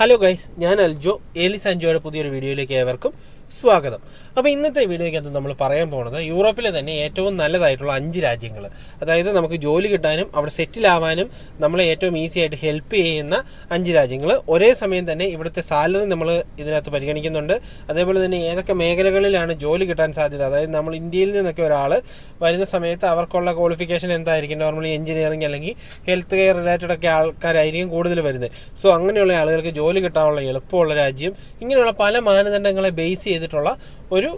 Hello guys ഞാൻ അൽജോ. ഏലിസ് അഞ്ചോയുടെ പുതിയൊരു വീഡിയോയിലേക്ക് ഏവർക്കും സ്വാഗതം. അപ്പോൾ ഇന്നത്തെ വീഡിയോയ്ക്കകത്ത് നമ്മൾ പറയാൻ പോകുന്നത് യൂറോപ്പിലെ തന്നെ ഏറ്റവും നല്ലതായിട്ടുള്ള അഞ്ച് രാജ്യങ്ങൾ അതായത് നമുക്ക് ജോലി കിട്ടാനും അവിടെ സെറ്റിൽ ആവാനും നമ്മളെ ഏറ്റവും ഈസി ആയിട്ട് ഹെൽപ്പ് ചെയ്യുന്ന അഞ്ച് രാജ്യങ്ങൾ ഒരേ സമയം തന്നെ ഇവിടുത്തെ സാലറി നമ്മൾ ഇതിനകത്ത് പരിഗണിക്കുന്നുണ്ട്. അതേപോലെ തന്നെ ഏതൊക്കെ മേഖലകളിലാണ് ജോലി കിട്ടാൻ സാധ്യത? അതായത് നമ്മൾ ഇന്ത്യയിൽ നിന്നൊക്കെ ഒരാൾ വരുന്ന സമയത്ത് അവർക്കുള്ള ക്വാളിഫിക്കേഷൻ എന്തായിരിക്കും? നോർമലി എഞ്ചിനീയറിംഗ് അല്ലെങ്കിൽ ഹെൽത്ത് കെയർ റിലേറ്റഡ് ഒക്കെ ആൾക്കാരായിരിക്കും കൂടുതൽ വരുന്നത്. സോ അങ്ങനെയുള്ള ആളുകൾക്ക് ജോലി കിട്ടാനുള്ള എളുപ്പമുള്ള രാജ്യം. ഇങ്ങനെയുള്ള പല മാനദണ്ഡങ്ങളെ ബേസ് ചെയ്തിട്ടുള്ള ഒരു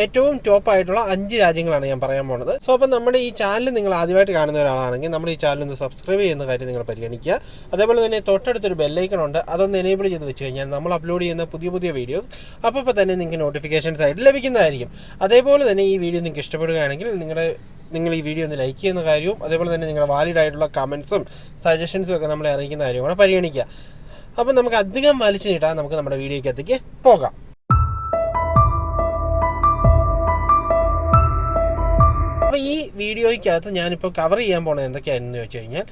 ഏറ്റവും ടോപ്പ് ആയിട്ടുള്ള അഞ്ച് രാജ്യങ്ങളാണ് ഞാൻ പറയാൻ പോകുന്നത് സോ അപ്പം നമ്മുടെ ഈ ചാനൽ നിങ്ങൾ ആദ്യമായിട്ട് കാണുന്ന ഒരാളാണെങ്കിൽ നമ്മുടെ ഈ ചാനൽ ഒന്ന് സബ്സ്ക്രൈബ് ചെയ്യുന്ന കാര്യം നിങ്ങൾ പരിഗണിക്കുക. അതേപോലെ തന്നെ തൊട്ടടുത്തൊരു ബെല്ലൈക്കൺ ഉണ്ട്. അതൊന്ന് എനേബിൾ ചെയ്ത് വെച്ച് കഴിഞ്ഞാൽ നമ്മൾ അപ്ലോഡ് ചെയ്യുന്ന പുതിയ പുതിയ വീഡിയോസ് അപ്പോൾ തന്നെ നിങ്ങൾക്ക് നോട്ടിഫിക്കേഷൻസ് ആയിട്ട് ലഭിക്കുന്നതായിരിക്കും. അതേപോലെ തന്നെ ഈ വീഡിയോ നിങ്ങൾക്ക് ഇഷ്ടപ്പെടുകയാണെങ്കിൽ നിങ്ങളുടെ നിങ്ങൾ ഈ വീഡിയോ ഒന്ന് ലൈക്ക് ചെയ്യുന്ന കാര്യവും അതേപോലെ തന്നെ നിങ്ങളുടെ വാലിഡ് ആയിട്ടുള്ള കമൻസും സജഷൻസും ഒക്കെ നമ്മളെ അറിയിക്കുന്ന കാര്യവും കൂടെ പരിഗണിക്കുക. അപ്പം നമുക്ക് അധികം വലിച്ചു നീട്ടാൻ നമുക്ക് നമ്മുടെ വീഡിയോയ്ക്കകത്തേക്ക് പോകാം. ഈ വീഡിയോയ്ക്കകത്ത് ഞാനിപ്പോൾ കവർ ചെയ്യാൻ പോണത് എന്തൊക്കെയാണെന്ന് ചോദിച്ചു കഴിഞ്ഞാൽ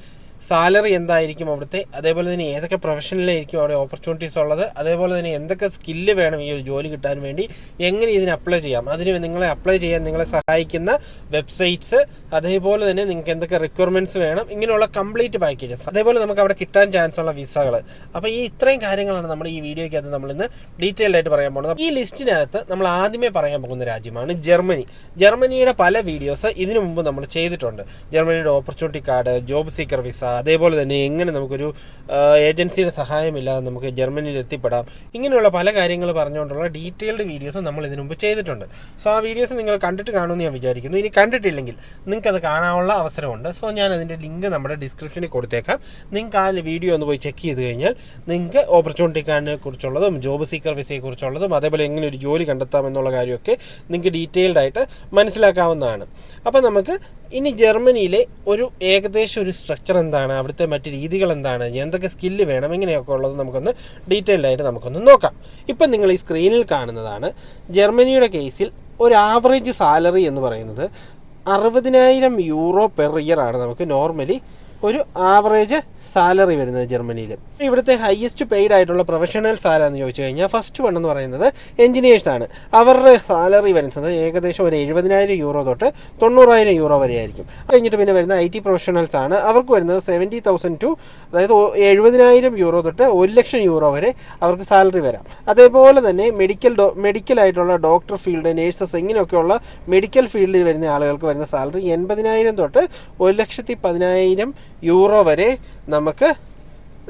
സാലറി എന്തായിരിക്കും അവിടുത്തെ? അതേപോലെ തന്നെ ഏതൊക്കെ പ്രൊഫഷനിലായിരിക്കും അവിടെ ഓപ്പർച്യൂണിറ്റീസ് ഉള്ളത്? അതേപോലെ തന്നെ എന്തൊക്കെ സ്കില്ല് വേണം ഈ ഒരു ജോലി കിട്ടാൻ വേണ്ടി? എങ്ങനെ ഇതിന് അപ്ലൈ ചെയ്യാം? അതിന് നിങ്ങളെ അപ്ലൈ ചെയ്യാൻ നിങ്ങളെ സഹായിക്കുന്ന വെബ്സൈറ്റ്സ് അതേപോലെ തന്നെ നിങ്ങൾക്ക് എന്തൊക്കെ റിക്വയർമെന്റ്സ് വേണം? ഇങ്ങനെയുള്ള കംപ്ലീറ്റ് പാക്കേജസ് അതേപോലെ നമുക്ക് അവിടെ കിട്ടാൻ ചാൻസ് ഉള്ള വിസകൾ അപ്പോൾ ഈ ഇത്രയും കാര്യങ്ങളാണ് നമ്മൾ ഈ വീഡിയോയ്ക്കകത്ത് നമ്മൾ ഇന്ന് ഡീറ്റെയിൽഡ് ആയിട്ട് പറയാൻ പോകുന്നത്. ഈ ലിസ്റ്റിനകത്ത് നമ്മൾ ആദ്യമേ പറയാൻ പോകുന്ന രാജ്യമാണ് ജർമ്മനി. ജർമ്മനിയുടെ പല വീഡിയോസ് ഇതിനു മുമ്പ് നമ്മൾ ചെയ്തിട്ടുണ്ട്. ജർമ്മനിയുടെ opportunity card job seeker visa അതേപോലെ തന്നെ എങ്ങനെ നമുക്കൊരു ഏജൻസിയുടെ സഹായമില്ലാതെ നമുക്ക് ജർമ്മനിയിൽ എത്തിപ്പെടാം. ഇങ്ങനെയുള്ള പല കാര്യങ്ങൾ പറഞ്ഞുകൊണ്ടുള്ള ഡീറ്റെയിൽഡ് വീഡിയോസ് നമ്മൾ ഇതിനു മുമ്പ് ചെയ്തിട്ടുണ്ട്. സോ ആ വീഡിയോസ് നിങ്ങൾ കണ്ടിട്ട് കാണുമെന്ന് ഞാൻ വിചാരിക്കുന്നു. ഇനി കണ്ടിട്ടില്ലെങ്കിൽ നിങ്ങൾക്കത് കാണാനുള്ള അവസരമുണ്ട്. സോ ഞാൻ അതിന്റെ ലിങ്ക് നമ്മുടെ ഡിസ്ക്രിപ്ഷനിൽ കൊടുത്തേക്കാം. നിങ്ങൾക്ക് ആ വീഡിയോ ഒന്ന് പോയി ചെക്ക് ചെയ്ത് കഴിഞ്ഞാൽ നിങ്ങൾക്ക് ഓപ്പർച്യൂണിറ്റി കാർഡിനെ കുറിച്ചുള്ളതും ജോബ് സീക്കർ വിസയെ കുറിച്ചുള്ളതും അതേപോലെ എങ്ങനെ ഒരു ജോലി കണ്ടെത്താം എന്നുള്ള കാര്യമൊക്കെ നിങ്ങൾക്ക് ഡീറ്റെയിൽഡ് ആയിട്ട് മനസ്സിലാക്കാവുന്നതാണ്. അപ്പോൾ നമുക്ക് ഇനി ജർമ്മനിയിലെ ഒരു ഏകദേശം ഒരു സ്ട്രക്ചർ എന്താണ്? അവിടുത്തെ മറ്റ് രീതികൾ എന്താണ്? എന്തൊക്കെ സ്കില്ല് വേണം? ഇങ്ങനെയൊക്കെ ഉള്ളത് നമുക്കൊന്ന് ഡീറ്റെയിൽഡ് ആയിട്ട് നമുക്കൊന്ന് നോക്കാം. ഇപ്പം നിങ്ങൾ ഈ സ്ക്രീനിൽ കാണുന്നതാണ് ജർമ്മനിയുടെ കേസിൽ ഒരു ആവറേജ് സാലറി എന്ന് പറയുന്നത് അറുപതിനായിരം യൂറോ പെർ ഇയർ ആണ് നമുക്ക് നോർമലി ഒരു ആവറേജ് സാലറി വരുന്നത് ജർമ്മനിയിൽ. ഇവിടുത്തെ ഹയസ്റ്റ് പെയ്ഡ് ആയിട്ടുള്ള പ്രൊഫഷണൽ സാലാന്ന് ചോദിച്ചു കഴിഞ്ഞാൽ ഫസ്റ്റ് വൺ എന്ന് പറയുന്നത് എഞ്ചിനീയേഴ്സ് ആണ്. അവരുടെ സാലറി വരുന്നത് ഏകദേശം ഒരു എഴുപതിനായിരം യൂറോ തൊട്ട് തൊണ്ണൂറായിരം യൂറോ വരെ ആയിരിക്കും അത് കഴിഞ്ഞിട്ട് പിന്നെ വരുന്ന ഐ ടി പ്രൊഫഷണൽസ് ആണ്. അവർക്ക് വരുന്നത് സെവന്റി തൗസൻഡ് ടു അതായത് എഴുപതിനായിരം യൂറോ തൊട്ട് ഒരു ലക്ഷം യൂറോ വരെ അവർക്ക് സാലറി വരാം. അതേപോലെ തന്നെ മെഡിക്കൽ ഡോ മെഡിക്കൽ ആയിട്ടുള്ള ഡോക്ടർ ഫീൽഡ് നേഴ്സസ് ഇങ്ങനെയൊക്കെയുള്ള മെഡിക്കൽ ഫീൽഡിൽ വരുന്ന ആളുകൾക്ക് വരുന്ന സാലറി എൺപതിനായിരം തൊട്ട് ഒരു ലക്ഷത്തി പതിനായിരം യൂറോ വരെ നമുക്ക്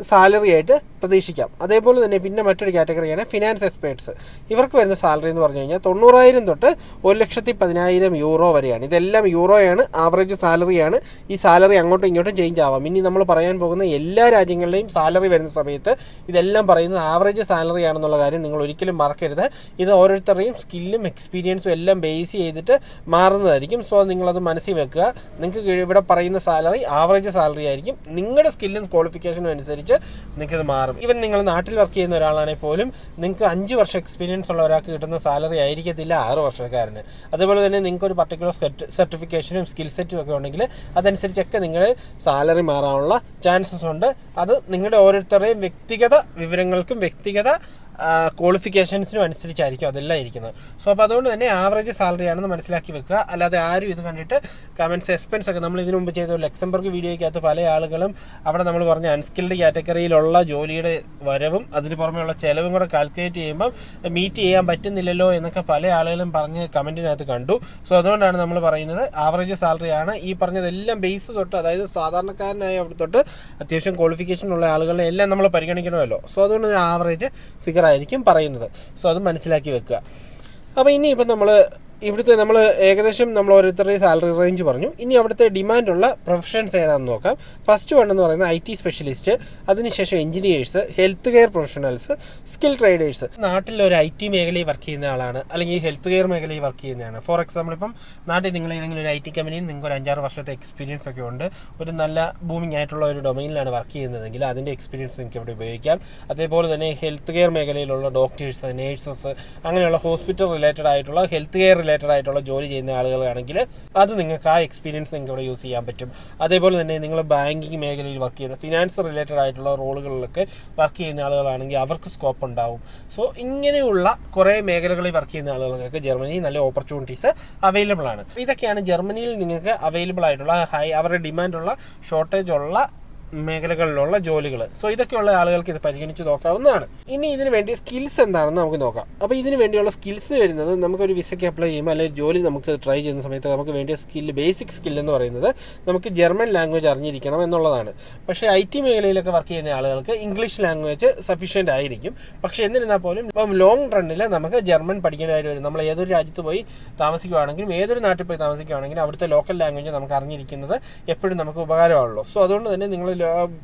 സാലറി ആയിട്ട് പ്രതീക്ഷിക്കാം. അതേപോലെ തന്നെ പിന്നെ മറ്റൊരു കാറ്റഗറിയാണ് ഫിനാൻസ് എക്സ്പേർട്സ് ഇവർക്ക് വരുന്ന സാലറി എന്ന് പറഞ്ഞു കഴിഞ്ഞാൽ തൊണ്ണൂറായിരം തൊട്ട് ഒരു ലക്ഷത്തി പതിനായിരം യൂറോ വരെയാണ്. ഇതെല്ലാം യൂറോയാണ് ആവറേജ് സാലറിയാണ്. ഈ സാലറി അങ്ങോട്ടും ഇങ്ങോട്ടും ചേഞ്ച് ആവാം. ഇനി നമ്മൾ പറയാൻ പോകുന്ന എല്ലാ രാജ്യങ്ങളിലെയും സാലറി വരുന്ന സമയത്ത് ഇതെല്ലാം പറയുന്നത് ആവറേജ് സാലറി ആണെന്നുള്ള കാര്യം നിങ്ങൾ ഒരിക്കലും മറക്കരുത്. ഇത് ഓരോരുത്തരുടെയും സ്കില്ലും എക്സ്പീരിയൻസും എല്ലാം ബേസ് ചെയ്തിട്ട് മാറുന്നതായിരിക്കും. സോ നിങ്ങളത് മനസ്സിൽ വെക്കുക. നിങ്ങൾക്ക് ഇവിടെ പറയുന്ന സാലറി ആവറേജ് സാലറി ആയിരിക്കും. നിങ്ങളുടെ സ്കില്ലും ക്വാളിഫിക്കേഷനും അനുസരിച്ച് നിങ്ങൾക്കത് മാറും. ഈവൻ നിങ്ങൾ നാട്ടിൽ വർക്ക് ചെയ്യുന്ന ഒരാളാണെങ്കിൽ പോലും നിങ്ങൾക്ക് അഞ്ച് വർഷം എക്സ്പീരിയൻസ് ഉള്ള ഒരാൾക്ക് കിട്ടുന്ന സാലറി ആയിരിക്കത്തില്ല ആറ് വർഷക്കാരന്. അതുപോലെ തന്നെ നിങ്ങൾക്ക് ഒരു പർട്ടിക്കുലർ സർട്ടിഫിക്കേഷനും സ്കിൽ സെറ്റും ഒക്കെ ഉണ്ടെങ്കിൽ അതനുസരിച്ചൊക്കെ നിങ്ങൾ സാലറി മാറാനുള്ള ചാൻസസ് ഉണ്ട്. അത് നിങ്ങളുടെ ഓരോരുത്തരുടെയും വ്യക്തിഗത വിവരങ്ങൾക്കും വ്യക്തിഗത ക്വാളിഫിക്കേഷൻസിനും അനുസരിച്ചായിരിക്കും അതെല്ലാം ഇരിക്കുന്നത്. സോ അപ്പോൾ അതുകൊണ്ട് തന്നെ ആവറേജ് സാലറി ആണെന്ന് മനസ്സിലാക്കി വെക്കുക. അല്ലാതെ ആരും ഇത് കണ്ടിട്ട് കമൻസ് എക്സ്പെൻസ് ഒക്കെ നമ്മൾ ഇതിനു മുമ്പ് ചെയ്ത ലക്സംബർഗ് വീഡിയോയ്ക്കകത്ത് പല ആളുകളും അവിടെ നമ്മൾ പറഞ്ഞ അൺസ്കിൽഡ് കാറ്റഗറിയിലുള്ള ജോലിയുടെ വരവും അതിന് പുറമെയുള്ള ചിലവും കൂടെ കാൽക്കുലേറ്റ് ചെയ്യുമ്പം മീറ്റ് ചെയ്യാൻ പറ്റുന്നില്ലല്ലോ എന്നൊക്കെ പല ആളുകളും പറഞ്ഞ് കമന്റിനകത്ത് കണ്ടു. സോ അതുകൊണ്ടാണ് നമ്മൾ പറയുന്നത് ആവറേജ് സാലറി ആണ്. ഈ പറഞ്ഞതെല്ലാം ബേസ് തൊട്ട് അതായത് സാധാരണക്കാരനായ അവിടെ തൊട്ട് അത്യാവശ്യം ക്വാളിഫിക്കേഷൻ ഉള്ള ആളുകളെ എല്ലാം നമ്മൾ പരിഗണിക്കണമല്ലോ. സോ അതുകൊണ്ട് ആവറേജ് ഫിഗർ ആയിരിക്കും പറയുന്നത്. സോ അത് മനസ്സിലാക്കി വെക്കുക. അപ്പോൾ ഇനി ഇപ്പം നമ്മൾ ഇവിടുത്തെ നമ്മൾ ഏകദേശം നമ്മൾ ഓരോരുത്തരുടെയും സാലറി റേഞ്ച് പറഞ്ഞു. ഇനി അവിടുത്തെ ഡിമാൻഡുള്ള പ്രൊഫഷൻസ് ഏതാണെന്ന് നോക്കാം. ഫസ്റ്റ് വൺ എന്ന് പറയുന്നത് ഐ ടി സ്പെഷ്യലിസ്റ്റ് അതിനുശേഷം engineers health care professionals skill traders നാട്ടിൽ ഒരു ഐ ടി മേഖലയിൽ വർക്ക് ചെയ്യുന്ന ആളാണ്. അല്ലെങ്കിൽ ഹെൽത്ത് കെയർ മേഖലയിൽ വർക്ക് ചെയ്യുന്നതാണ് ഫോർ എക്സാമ്പിൾ ഇപ്പം നാട്ടിൽ നിങ്ങൾ ഏതെങ്കിലും ഒരു ഐ ടി കമ്പനിയിൽ നിങ്ങൾക്ക് ഒരു അഞ്ചാറ് വർഷത്തെ എക്സ്പീരിയൻസ് ഒക്കെ ഉണ്ട്. ഒരു നല്ല ബൂമിംഗ് ആയിട്ടുള്ള ഒരു ഡൊമൈനിലാണ് വർക്ക് ചെയ്യുന്നതെങ്കിൽ അതിന്റെ എക്സ്പീരിയൻസ് നിങ്ങൾക്ക് ഇവിടെ ഉപയോഗിക്കാം. അതേപോലെ തന്നെ ഹെൽത്ത് കെയർ മേഖലയിലുള്ള ഡോക്ടേഴ്സ് നേഴ്സസ് അങ്ങനെയുള്ള ഹോസ്പിറ്റൽ റിലേറ്റഡ് ആയിട്ടുള്ള ഹെൽത്ത് കെയർ റിലേറ്റഡ് ആയിട്ടുള്ള ജോലി ചെയ്യുന്ന ആളുകളാണെങ്കിൽ അത് നിങ്ങൾക്ക് ആ എക്സ്പീരിയൻസ് നിങ്ങൾക്ക് ഇവിടെ യൂസ് ചെയ്യാൻ പറ്റും. അതേപോലെ തന്നെ നിങ്ങൾ ബാങ്കിങ് മേഖലയിൽ വർക്ക് ചെയ്യുന്ന ഫിനാൻസ് റിലേറ്റഡ് ആയിട്ടുള്ള റോളുകളിലൊക്കെ വർക്ക് ചെയ്യുന്ന ആളുകളാണെങ്കിൽ അവർക്ക് സ്കോപ്പ് ഉണ്ടാവും. സോ ഇങ്ങനെയുള്ള കുറേ മേഖലകളിൽ വർക്ക് ചെയ്യുന്ന ആളുകൾക്ക് ജർമ്മനിയിൽ നല്ല ഓപ്പർച്യൂണിറ്റീസ് അവൈലബിൾ ആണ്. ഇതൊക്കെയാണ് ജർമ്മനിയിൽ നിങ്ങൾക്ക് അവൈലബിൾ ആയിട്ടുള്ള ഹൈ അവരുടെ ഡിമാൻഡുള്ള ഷോർട്ടേജ് ഉള്ള മേഖലകളിലുള്ള ജോലികൾ സോ ഇതൊക്കെയുള്ള ആളുകൾക്ക് ഇത് പരിഗണിച്ച് നോക്കാവുന്നതാണ്. ഇനി ഇതിന് വേണ്ടി സ്കിൽസ് എന്താണെന്ന് നമുക്ക് നോക്കാം. അപ്പോൾ ഇതിന് വേണ്ടിയുള്ള സ്കിൽസ് വരുന്നത് നമുക്കൊരു വിസയ്ക്ക് അപ്ലൈ ചെയ്യുമ്പോൾ അല്ലെങ്കിൽ ജോലി നമുക്ക് ട്രൈ ചെയ്യുന്ന സമയത്ത് നമുക്ക് വേണ്ടിയ സ്കില്ല് ബേസിക് സ്കിൽ എന്ന് പറയുന്നത് നമുക്ക് ജർമ്മൻ ലാംഗ്വേജ് അറിഞ്ഞിരിക്കണം എന്നുള്ളതാണ്. പക്ഷേ ഐ ടി മേഖലയിലൊക്കെ വർക്ക് ചെയ്യുന്ന ആളുകൾക്ക് ഇംഗ്ലീഷ് ലാംഗ്വേജ് സഫീഷ്യന്റ് ആയിരിക്കും. പക്ഷേ എന്നിരുന്നാൽ പോലും ഇപ്പം ലോങ് റണ്ണിൽ നമുക്ക് ജർമ്മൻ പഠിക്കേണ്ടതായിട്ട് വരും. നമ്മൾ ഏതൊരു രാജ്യത്ത് പോയി താമസിക്കുകയാണെങ്കിലും ഏതൊരു നാട്ടിൽ പോയി താമസിക്കുകയാണെങ്കിലും അവിടുത്തെ ലോക്കൽ ലാംഗ്വേജ് നമുക്ക് അറിഞ്ഞിരിക്കുന്നത് എപ്പോഴും നമുക്ക് ഉപകാരമാണല്ലോ. സോ അതുകൊണ്ട് തന്നെ നിങ്ങൾ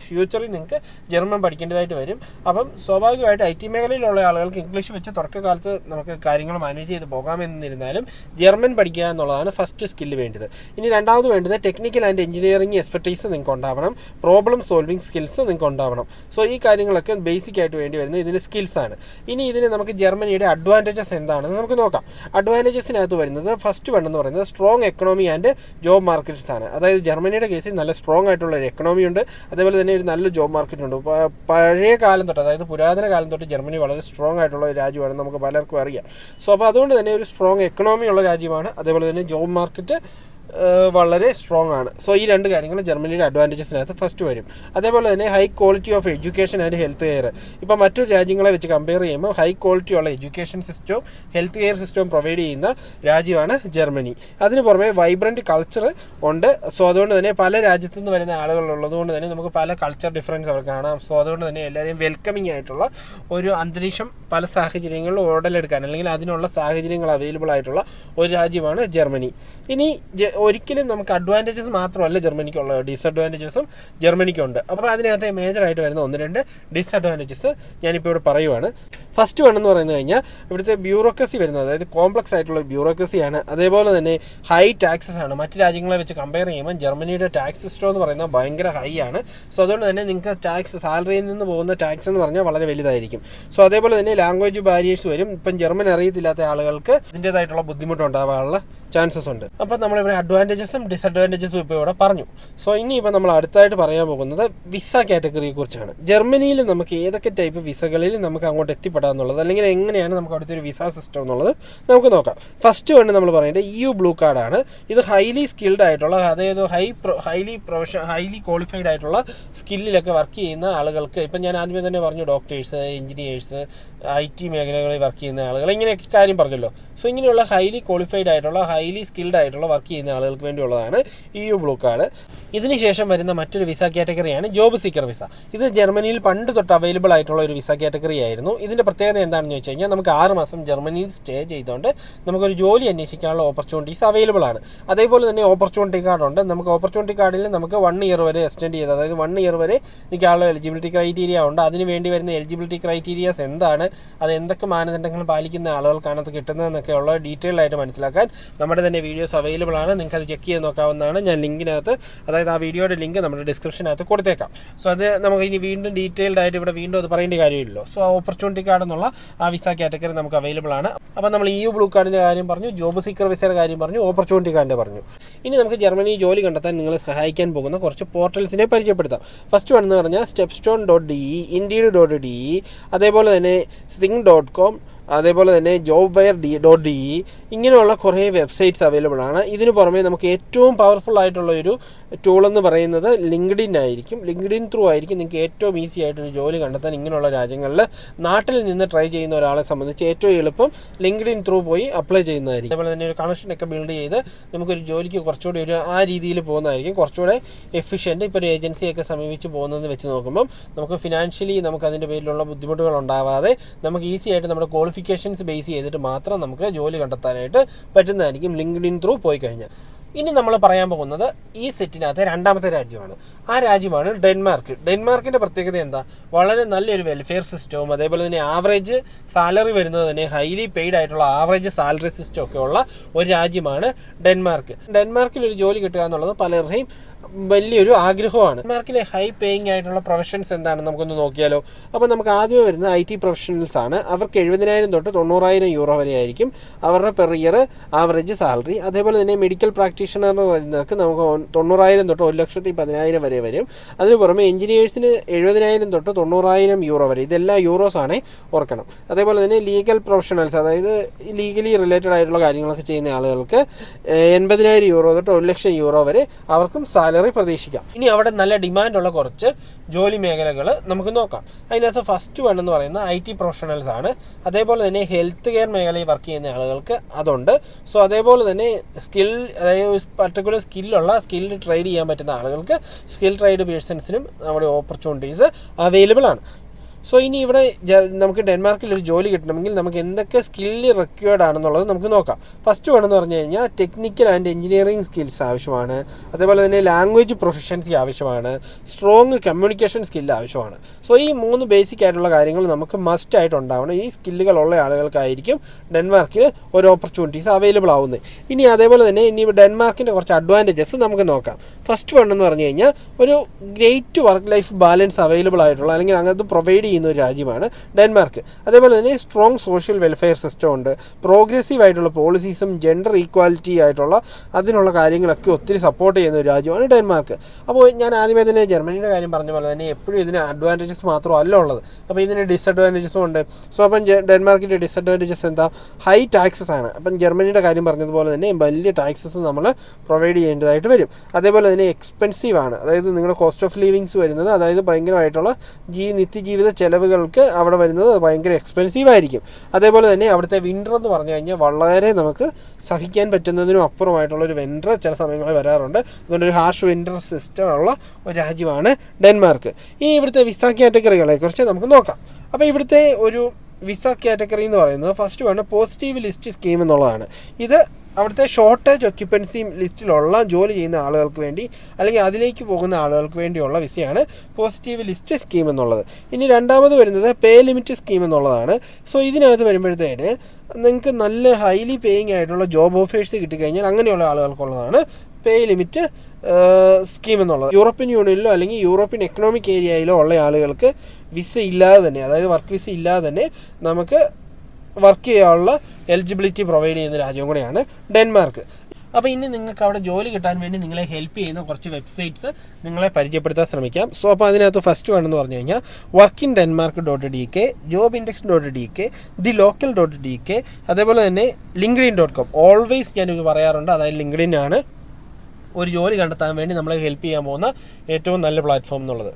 ഫ്യൂച്ചറിൽ നിങ്ങൾക്ക് ജർമ്മൻ പഠിക്കേണ്ടതായിട്ട് വരും. അപ്പം സ്വാഭാവികമായിട്ട് ഐ ടി മേഖലയിലുള്ള ആളുകൾക്ക് ഇംഗ്ലീഷ് വെച്ച് തുടക്കകാലത്ത് നമുക്ക് കാര്യങ്ങൾ മാനേജ് ചെയ്ത് പോകാമെന്നിരുന്നാലും ജർമ്മൻ പഠിക്കുക എന്നുള്ളതാണ് ഫസ്റ്റ് സ്കില്ല് വേണ്ടത്. ഇനി രണ്ടാമത് വേണ്ടത് ടെക്നിക്കൽ ആൻഡ് എഞ്ചിനീയറിംഗ് എക്സ്പെർട്ടീസ് നിങ്ങൾക്ക് ഉണ്ടാവണം. പ്രോബ്ലം സോൾവിങ് സ്കിൽസ് നിങ്ങൾക്ക് ഉണ്ടാവണം. സോ ഈ കാര്യങ്ങളൊക്കെ ബേസിക് ആയിട്ട് വേണ്ടി വരുന്നത് ഇതിന് സ്കിൽസാണ് ഇനി ഇതിന് നമുക്ക് ജർമ്മനിയുടെ അഡ്വാന്റേജസ് എന്താണെന്ന് നമുക്ക് നോക്കാം. അഡ്വാന്റേജസിനകത്ത് വരുന്നത് ഫസ്റ്റ് വൺ എന്ന് പറയുന്നത് strong economy and job markets ആണ്. അതായത് ജർമ്മനിയുടെ കേസിൽ നല്ല സ്ട്രോങ് ആയിട്ടുള്ള ഒരു എക്കണോമി ഉണ്ട്. അതേപോലെ തന്നെ ഒരു നല്ല ജോബ് മാർക്കറ്റ് ഉണ്ട്. പഴയ കാലം തൊട്ട് അതായത് പുരാതന കാലം തൊട്ട് ജർമ്മനി വളരെ സ്ട്രോങ് ആയിട്ടുള്ള ഒരു രാജ്യമാണ് നമുക്ക് പലർക്കും അറിയാം. സോ അപ്പോൾ അതുകൊണ്ട് തന്നെ ഒരു സ്ട്രോങ് എക്കണോമി ഉള്ള രാജ്യമാണ്. അതേപോലെ തന്നെ ജോബ് മാർക്കറ്റ് വളരെ സ്ട്രോങ് ആണ്. സോ ഈ രണ്ട് കാര്യങ്ങൾ ജർമ്മനിയുടെ അഡ്വാന്റേജസിനകത്ത് ഫസ്റ്റ് വരും. അതേപോലെ തന്നെ high quality of education and health care ഇപ്പോൾ മറ്റു രാജ്യങ്ങളെ വെച്ച് കമ്പയർ ചെയ്യുമ്പോൾ ഹൈ ക്വാളിറ്റി ഉള്ള എഡ്യൂക്കേഷൻ സിസ്റ്റവും ഹെൽത്ത് കെയർ സിസ്റ്റവും പ്രൊവൈഡ് ചെയ്യുന്ന രാജ്യമാണ് ജർമ്മനി. അതിന് പുറമെ വൈബ്രന്റ് കൾച്ചർ ഉണ്ട്. സോ അതുകൊണ്ട് തന്നെ പല രാജ്യത്തു നിന്ന് വരുന്ന ആളുകളുള്ളത് കൊണ്ട് തന്നെ നമുക്ക് പല കൾച്ചർ ഡിഫറൻസ് അവർ കാണാം. സോ അതുകൊണ്ട് തന്നെ എല്ലാവരെയും വെൽക്കമിങ് ആയിട്ടുള്ള ഒരു അന്തരീക്ഷം പല സാഹചര്യങ്ങളിലും ഉടലെടുക്കാൻ അല്ലെങ്കിൽ അതിനുള്ള സാഹചര്യങ്ങൾ അവൈലബിൾ ആയിട്ടുള്ള ഒരു രാജ്യമാണ് ജർമ്മനി. ഇനി ഒരിക്കലും നമുക്ക് അഡ്വാന്റേജസ് മാത്രമല്ല ജർമ്മനിക്കുള്ള ഡിസഡ്വാന്റേജസും ജർമ്മനിക്കുണ്ട്. അപ്പോൾ അതിനകത്ത് മേജറായിട്ട് വരുന്ന ഒന്ന് രണ്ട് ഡിസഡ്വാന്റേജസ് ഞാനിപ്പോൾ ഇവിടെ പറയുവാണ്. ഫസ്റ്റ് വൺ എന്ന് പറയുന്നത് കഴിഞ്ഞാൽ ഇവിടുത്തെ ബ്യൂറോക്രസി വരുന്നത് അതായത് കോംപ്ലക്സ് ആയിട്ടുള്ള ബ്യൂറോക്രസിയാണ് അതേപോലെ തന്നെ ഹൈ ടാക്സസ് ആണ്. മറ്റ് രാജ്യങ്ങളെ വെച്ച് കമ്പയർ ചെയ്യുമ്പോൾ ജർമ്മനിയുടെ ടാക്സ് സിസ്റ്റം എന്ന് പറയുന്നത് ഭയങ്കര ഹൈ ആണ്. സോ അതുകൊണ്ട് തന്നെ നിങ്ങൾക്ക് ടാക്സ് സാലറിയിൽ നിന്ന് പോകുന്ന ടാക്സ് എന്ന് പറഞ്ഞാൽ വളരെ വലുതായിരിക്കും. സോ അതേപോലെ തന്നെ ലാംഗ്വേജ് ബാരിയേഴ്സ് വരും. ഇപ്പം ജർമ്മൻ അറിയത്തില്ലാത്ത ആളുകൾക്ക് അതിന്റെതായിട്ടുള്ള ബുദ്ധിമുട്ടുണ്ടാവാനുള്ള ചാൻസസ് ഉണ്ട്. അപ്പോൾ നമ്മളിവിടെ അഡ്വാന്റേജസും ഡിസഡ്വാന്റേജസും ഇപ്പോൾ ഇവിടെ പറഞ്ഞു. സോ ഇനി ഇപ്പോൾ നമ്മൾ അടുത്തായിട്ട് പറയാൻ പോകുന്നത് വിസ കാറ്റഗറിയെ കുറിച്ചാണ്. ജർമ്മനിയിൽ നമുക്ക് ഏതൊക്കെ ടൈപ്പ് വിസകളിൽ നമുക്ക് അങ്ങോട്ട് എത്തിപ്പെടാം എന്നുള്ളത് അല്ലെങ്കിൽ എങ്ങനെയാണ് നമുക്ക് അവിടുത്തെ ഒരു വിസ സിസ്റ്റം എന്നുള്ളത് നമുക്ക് നോക്കാം. ഫസ്റ്റ് വേണ്ടി നമ്മൾ പറയേണ്ടത് ഇ യു ബ്ലൂ കാർഡാണ് ഇത് ഹൈലി സ്കിൽഡ് ആയിട്ടുള്ള അതായത് high highly profession highly qualified ആയിട്ടുള്ള സ്കില്ലിലൊക്കെ വർക്ക് ചെയ്യുന്ന ആളുകൾക്ക് ഇപ്പം ഞാൻ ആദ്യമേ തന്നെ പറഞ്ഞു ഡോക്ടേഴ്സ് എഞ്ചിനീയേഴ്സ് ഐ ടി മേഖലകളിൽ വർക്ക് ചെയ്യുന്ന ആളുകൾ ഇങ്ങനെയൊക്കെ കാര്യം പറഞ്ഞല്ലോ. സോ ഇങ്ങനെയുള്ള ഹൈലി ക്വാളിഫൈഡ് ആയിട്ടുള്ള ഹൈലി സ്കിൽഡ് ആയിട്ടുള്ള വർക്ക് ചെയ്യുന്ന ആളുകൾക്ക് വേണ്ടിയുള്ളതാണ് ഇ യു ബ്ലൂ കാർഡ് ഇതിനുശേഷം വരുന്ന മറ്റൊരു വിസ കാറ്റഗറിയാണ് ജോബ് സീക്കർ വിസ ഇത് ജർമ്മനിയിൽ പണ്ട് തൊട്ട് അവൈലബിൾ ആയിട്ടുള്ള ഒരു വിസ കാറ്റഗറി ആയിരുന്നു. ഇതിന്റെ പ്രത്യേകത എന്താണെന്ന് വെച്ച് കഴിഞ്ഞാൽ നമുക്ക് ആറ് മാസം ജർമ്മനിയിൽ സ്റ്റേ ചെയ്തുകൊണ്ട് നമുക്കൊരു ജോലി അന്വേഷിക്കാനുള്ള ഓപ്പർച്യൂണിറ്റീസ് അവൈലബിൾ ആണ്. അതേപോലെ തന്നെ ഓപ്പർച്യൂണിറ്റി കാർഡ് ഉണ്ട്. നമുക്ക് ഓപ്പർച്യൂണിറ്റി കാർഡിൽ നമുക്ക് വൺ ഇയർ വരെ എക്സ്റ്റെൻഡ് ചെയ്ത് അതായത് വൺ ഇയർ വരെ നിൽക്കാനുള്ള എലിജിബിലിറ്റി ക്രൈറ്റീരിയ ഉണ്ട്. അതിന് വേണ്ടി വരുന്ന എലിജിബിലിറ്റി ക്രൈറ്റീരിയാസ് എന്താണ്? അത് എന്തൊക്കെ മാനദണ്ഡങ്ങൾ പാലിക്കുന്ന ആളുകൾക്കാണ് അത് കിട്ടുന്നതെന്നൊക്കെയുള്ള ഡീറ്റെയിൽ ആയിട്ട് മനസ്സിലാക്കാൻ നമ്മുടെ തന്നെ വീഡിയോസ് അവൈലബിൾ ആണ്. നിങ്ങൾക്ക് അത് ചെക്ക് ചെയ്ത് നോക്കാവുന്നതാണ്. ഞാൻ ലിങ്കിനകത്ത് അതായത് ആ വീഡിയോയുടെ ലിങ്ക് നമ്മുടെ ഡിസ്ക്രിപ്ഷനകത്ത് കൊടുത്തേക്കാം. സോ അത് നമുക്ക് ഇനി വീണ്ടും ഡീറ്റെയിൽഡ് ആയിട്ട് ഇവിടെ വീണ്ടും അത് പറയേണ്ട കാര്യമില്ലല്ലോ. സോ ഓപ്പർച്യൂണിറ്റി കാർഡ് എന്നുള്ള ആ വിസ കാറ്റഗറി നമുക്ക് അവൈലബിൾ ആണ്. അപ്പോൾ നമ്മൾ ഇ യു ബ്ലൂ കാർഡിന്റെ കാര്യം പറഞ്ഞു ജോബ് സീക്കർ വിസയുടെ കാര്യം പറഞ്ഞു ഓപ്പർച്യൂണിറ്റി കാർഡിന്റെ പറഞ്ഞു. ഇനി നമുക്ക് ജർമ്മനി ജോലി കണ്ടെത്താൻ നിങ്ങളെ സഹായിക്കാൻ പോകുന്ന കുറച്ച് പോർട്ടൽസിനെ പരിചയപ്പെടുത്താം. ഫസ്റ്റ് വൺ എന്ന് പറഞ്ഞാൽ step stone dot D indeed dot D അതേപോലെ തന്നെ സിങ് ഡോട്ട് കോം അതേപോലെ തന്നെ job wire D dot D ഇങ്ങനെയുള്ള കുറേ വെബ്സൈറ്റ്സ് അവൈലബിൾ ആണ്. ഇതിന് പുറമെ നമുക്ക് ഏറ്റവും പവർഫുൾ ആയിട്ടുള്ള ഒരു ടൂൾ എന്ന് പറയുന്നത് ലിങ്ക്ഡിൻ ആയിരിക്കും. ലിങ്ക്ഡിൻ ത്രൂ ആയിരിക്കും നിങ്ങൾക്ക് ഏറ്റവും ഈസി ആയിട്ടൊരു ജോലി കണ്ടെത്താൻ ഇങ്ങനെയുള്ള രാജ്യങ്ങളിൽ നാട്ടിൽ നിന്ന് ട്രൈ ചെയ്യുന്ന ഒരാളെ സംബന്ധിച്ച് ഏറ്റവും എളുപ്പം ലിങ്ക്ഡിൻ ത്രൂ പോയി അപ്ലൈ ചെയ്യുന്നതായിരിക്കും. അതുപോലെ തന്നെ ഒരു കണക്ഷനൊക്കെ ബിൽഡ് ചെയ്ത് നമുക്കൊരു ജോലിക്ക് കുറച്ചുകൂടി ഒരു ആ രീതിയിൽ പോകുന്നതായിരിക്കും. കുറച്ചുകൂടെ എഫിഷ്യന്റ് ഇപ്പോൾ ഒരു ഏജൻസിയൊക്കെ സമീപിച്ച് പോകുന്നത് വെച്ച് നോക്കുമ്പം നമുക്ക് ഫിനാൻഷ്യലി നമുക്ക് അതിന്റെ പേരിലുള്ള ബുദ്ധിമുട്ടുകൾ ഉണ്ടാവാതെ നമുക്ക് ഈസി ആയിട്ട് നമ്മുടെ ക്വാളിഫിക്കേഷൻസ് ബേസ് ചെയ്തിട്ട് മാത്രം നമുക്ക് ജോലി കണ്ടെത്താനായിട്ട് പറ്റുന്നതായിരിക്കും ലിങ്ക്ഡിൻ ത്രൂ പോയി കഴിഞ്ഞാൽ. ഇനി നമ്മൾ പറയാൻ പോകുന്നത് ഈ സെറ്റിനകത്ത് രണ്ടാമത്തെ രാജ്യമാണ്. ആ രാജ്യമാണ് ഡെൻമാർക്ക്. ഡെൻമാർക്കിന്റെ പ്രത്യേകത എന്താ? വളരെ നല്ലൊരു വെൽഫെയർ സിസ്റ്റവും അതേപോലെ തന്നെ ആവറേജ് സാലറി വരുന്നത് തന്നെ ഹൈലി പെയ്ഡ് ആയിട്ടുള്ള ആവറേജ് സാലറി സിസ്റ്റം ഒക്കെ ഉള്ള ഒരു രാജ്യമാണ് ഡെൻമാർക്ക്. ഡെൻമാർക്കിൽ ഒരു ജോലി കിട്ടുക എന്നുള്ളത് പലരുടെയും വലിയൊരു ആഗ്രഹമാണ്. മാർക്കിലെ ഹൈ പേയിങ് ആയിട്ടുള്ള പ്രൊഫഷൻസ് എന്താണെന്ന് നമുക്കൊന്ന് നോക്കിയാലോ. അപ്പോൾ നമുക്ക് ആദ്യമേ വരുന്നത് ഐ ടി പ്രൊഫഷണൽസ് ആണ്. അവർക്ക് എഴുപതിനായിരം തൊട്ട് തൊണ്ണൂറായിരം യൂറോ വരെ ആയിരിക്കും അവരുടെ പെർ ഇയർ ആവറേജ് സാലറി അതേപോലെ തന്നെ മെഡിക്കൽ പ്രാക്ടീഷണർ വരുന്നവർക്ക് നമുക്ക് തൊണ്ണൂറായിരം തൊട്ട് ഒരു ലക്ഷത്തി പതിനായിരം വരെ വരും. അതിന് പുറമെ എഞ്ചിനീയേഴ്സിന് എഴുപതിനായിരം തൊട്ട് തൊണ്ണൂറായിരം യൂറോ വരെ. ഇതെല്ലാം യൂറോസ് ആണ് ഓർക്കണം. അതേപോലെ തന്നെ ലീഗൽ പ്രൊഫഷണൽസ് അതായത് ലീഗലി റിലേറ്റഡ് ആയിട്ടുള്ള കാര്യങ്ങളൊക്കെ ചെയ്യുന്ന ആളുകൾക്ക് എൺപതിനായിരം യൂറോ തൊട്ട് ഒരു ലക്ഷം യൂറോ വരെ അവർക്കും സാലറി പ്രതീക്ഷിക്കാം. ഇനി അവിടെ നല്ല ഡിമാൻഡുള്ള കുറച്ച് ജോലി മേഖലകൾ നമുക്ക് നോക്കാം. അതിനകത്ത് ഫസ്റ്റ് വൺ എന്ന് പറയുന്നത് ഐ ടി പ്രൊഫഷണൽസ് ആണ്. അതേപോലെ തന്നെ ഹെൽത്ത് കെയർ മേഖലയിൽ വർക്ക് ചെയ്യുന്ന ആളുകൾക്ക് അതുണ്ട്. സോ അതേപോലെ തന്നെ സ്കിൽ അതായത് പർട്ടിക്കുലർ സ്കില്ലുള്ള സ്കിൽ ട്രേഡ് ചെയ്യാൻ പറ്റുന്ന ആളുകൾക്ക് സ്കിൽ ട്രേഡ് പേഴ്സൺസിനും നമ്മുടെ ഓപ്പർച്യൂണിറ്റീസ് അവൈലബിൾ ആണ്. സോ ഇനി ഇവിടെ നമുക്ക് ഡെൻമാർക്കിൽ ഒരു ജോലി കിട്ടണമെങ്കിൽ നമുക്ക് എന്തൊക്കെ സ്കില്ല് റിക്വയർഡ് ആണെന്നുള്ളത് നമുക്ക് നോക്കാം. ഫസ്റ്റ് വേണമെന്ന് പറഞ്ഞു കഴിഞ്ഞാൽ ടെക്നിക്കൽ ആൻഡ് എഞ്ചിനീയറിംഗ് സ്കിൽസ് ആവശ്യമാണ്. അതേപോലെ തന്നെ ലാംഗ്വേജ് പ്രൊഫഷൻസി ആവശ്യമാണ്. സ്ട്രോങ് കമ്മ്യൂണിക്കേഷൻ സ്കില്ല് ആവശ്യമാണ്. സോ ഈ മൂന്ന് ബേസിക് ആയിട്ടുള്ള കാര്യങ്ങൾ നമുക്ക് മസ്റ്റ് ആയിട്ട് ഉണ്ടാവണം. ഈ സ്കില്ലുകളുള്ള ആളുകൾക്കായിരിക്കും ഡെൻമാർക്കിൽ ഒരു ഓപ്പർച്യൂണിറ്റീസ് അവൈലബിൾ ആവുന്നത്. ഇനി അതേപോലെ തന്നെ ഇനി ഡെൻമാർക്കിന്റെ കുറച്ച് അഡ്വാന്റേജസ് നമുക്ക് നോക്കാം. ഫസ്റ്റ് വേണമെന്ന് പറഞ്ഞു കഴിഞ്ഞാൽ ഒരു great work life balance available ആയിട്ടുള്ള അല്ലെങ്കിൽ അങ്ങനത്തെ പ്രൊവൈഡ് ചെയ്യുന്ന ഒരു രാജ്യമാണ് ഡെൻമാർക്ക്. അതേപോലെ തന്നെ സ്ട്രോങ് സോഷ്യൽ വെൽഫെയർ സിസ്റ്റം ഉണ്ട്. പ്രോഗ്രസീവ് ആയിട്ടുള്ള പോളിസീസും ജെൻഡർ ഈക്വാലിറ്റി ആയിട്ടുള്ള അതിനുള്ള കാര്യങ്ങളൊക്കെ ഒത്തിരി സപ്പോർട്ട് ചെയ്യുന്ന ഒരു രാജ്യമാണ് ഡെൻമാർക്ക്. അപ്പോൾ ഞാൻ ആദ്യമേ തന്നെ ജർമ്മനിയുടെ കാര്യം പറഞ്ഞ പോലെ തന്നെ എപ്പോഴും ഇതിന് അഡ്വാന്റേജസ് മാത്രമല്ല ഉള്ളത്. അപ്പോൾ ഇതിന് ഡിസഡ്വാന്റേജസും ഉണ്ട്. സോ അപ്പം ഡെൻമാർക്കിന്റെ ഡിസഡ്വാന്റേജസ് എന്താ? ഹൈ ടാക്സസ് ആണ്. അപ്പം ജർമ്മനിയുടെ കാര്യം പറഞ്ഞതുപോലെ തന്നെ വലിയ ടാക്സസ് നമ്മൾ പ്രൊവൈഡ് ചെയ്യേണ്ടതായിട്ട് വരും. അതേപോലെ തന്നെ എക്സ്പെൻസീവ് ആണ്. അതായത് നിങ്ങളുടെ കോസ്റ്റ് ഓഫ് ലിവിങ്സ് വരുന്നത് അതായത് ഭയങ്കരമായിട്ടുള്ള ജീ നിത്യജീവിത ചെലവുകൾക്ക് അവിടെ വരുന്നത് ഭയങ്കര എക്സ്പെൻസീവ് ആയിരിക്കും. അതേപോലെ തന്നെ അവിടുത്തെ വിന്റർ എന്ന് പറഞ്ഞു കഴിഞ്ഞാൽ വളരെ നമുക്ക് സഹിക്കാൻ പറ്റുന്നതിനും അപ്പുറമായിട്ടുള്ള ഒരു വിന്റർ ചില സമയങ്ങളിൽ വരാറുണ്ട്. അതുകൊണ്ട് ഒരു ഹാർഷ് വിന്റർ സിസ്റ്റം ഉള്ള ഒരു രാജ്യമാണ് ഡെൻമാർക്ക്. ഇനി ഇവിടുത്തെ വിസ കാറ്റഗറികളെ കുറിച്ച് നമുക്ക് നോക്കാം. അപ്പോൾ ഇവിടുത്തെ ഒരു വിസ കാറ്റഗറി എന്ന് പറയുന്നത് ഫസ്റ്റ് വേണം പോസിറ്റീവ് ലിസ്റ്റ് സ്കീം എന്നുള്ളതാണ്. ഇത് അവിടുത്തെ ഷോർട്ടേജ് ഒക്യുപ്പൻസി ലിസ്റ്റിലുള്ള ജോലി ചെയ്യുന്ന ആളുകൾക്ക് വേണ്ടി അല്ലെങ്കിൽ അതിലേക്ക് പോകുന്ന ആളുകൾക്ക് വേണ്ടിയുള്ള വിസയാണ് പോസിറ്റീവ് ലിസ്റ്റ് സ്കീം എന്നുള്ളത്. ഇനി രണ്ടാമത് വരുന്നത് പേ ലിമിറ്റ് സ്കീം എന്നുള്ളതാണ്. സോ ഇതിനകത്ത് വരുമ്പോഴത്തേന് നിങ്ങൾക്ക് നല്ല ഹൈലി പേയിങ് ആയിട്ടുള്ള ജോബ് ഓഫേഴ്സ് കിട്ടിക്കഴിഞ്ഞാൽ അങ്ങനെയുള്ള ആളുകൾക്കുള്ളതാണ് പേ ലിമിറ്റ് സ്കീം എന്നുള്ളത്. യൂറോപ്യൻ യൂണിയനിലോ അല്ലെങ്കിൽ യൂറോപ്യൻ എക്കണോമിക് ഏരിയയിലോ ഉള്ള ആളുകൾക്ക് വിസ ഇല്ലാതെ തന്നെ അതായത് വർക്ക് വിസ ഇല്ലാതെ തന്നെ നമുക്ക് വർക്ക് ചെയ്യാനുള്ള എലിജിബിലിറ്റി പ്രൊവൈഡ് ചെയ്യുന്ന രാജ്യം കൂടെയാണ് ഡെൻമാർക്ക്. അപ്പോൾ ഇനി നിങ്ങൾക്ക് അവിടെ ജോലി കിട്ടാൻ വേണ്ടി നിങ്ങളെ ഹെൽപ്പ് ചെയ്യുന്ന കുറച്ച് വെബ്സൈറ്റ്സ് നിങ്ങളെ പരിചയപ്പെടുത്താൻ ശ്രമിക്കാം. സോ അപ്പോൾ അതിനകത്ത് ഫസ്റ്റ് വേണമെന്ന് പറഞ്ഞു കഴിഞ്ഞാൽ work in Denmark dot D K job index dot D K the local dot D K അതേപോലെ തന്നെ ലിങ്ക്ഡിൻ ഡോട്ട് കോം ഓൾവേസ് ഞാനിത് പറയാറുണ്ട്. അതായത് ലിങ്ക്ഡിൻ ആണ് ഒരു ജോലി കണ്ടെത്താൻ വേണ്ടി നമ്മളെ ഹെൽപ്പ് ചെയ്യാൻ പോകുന്ന ഏറ്റവും നല്ല പ്ലാറ്റ്ഫോം എന്നുള്ളത്.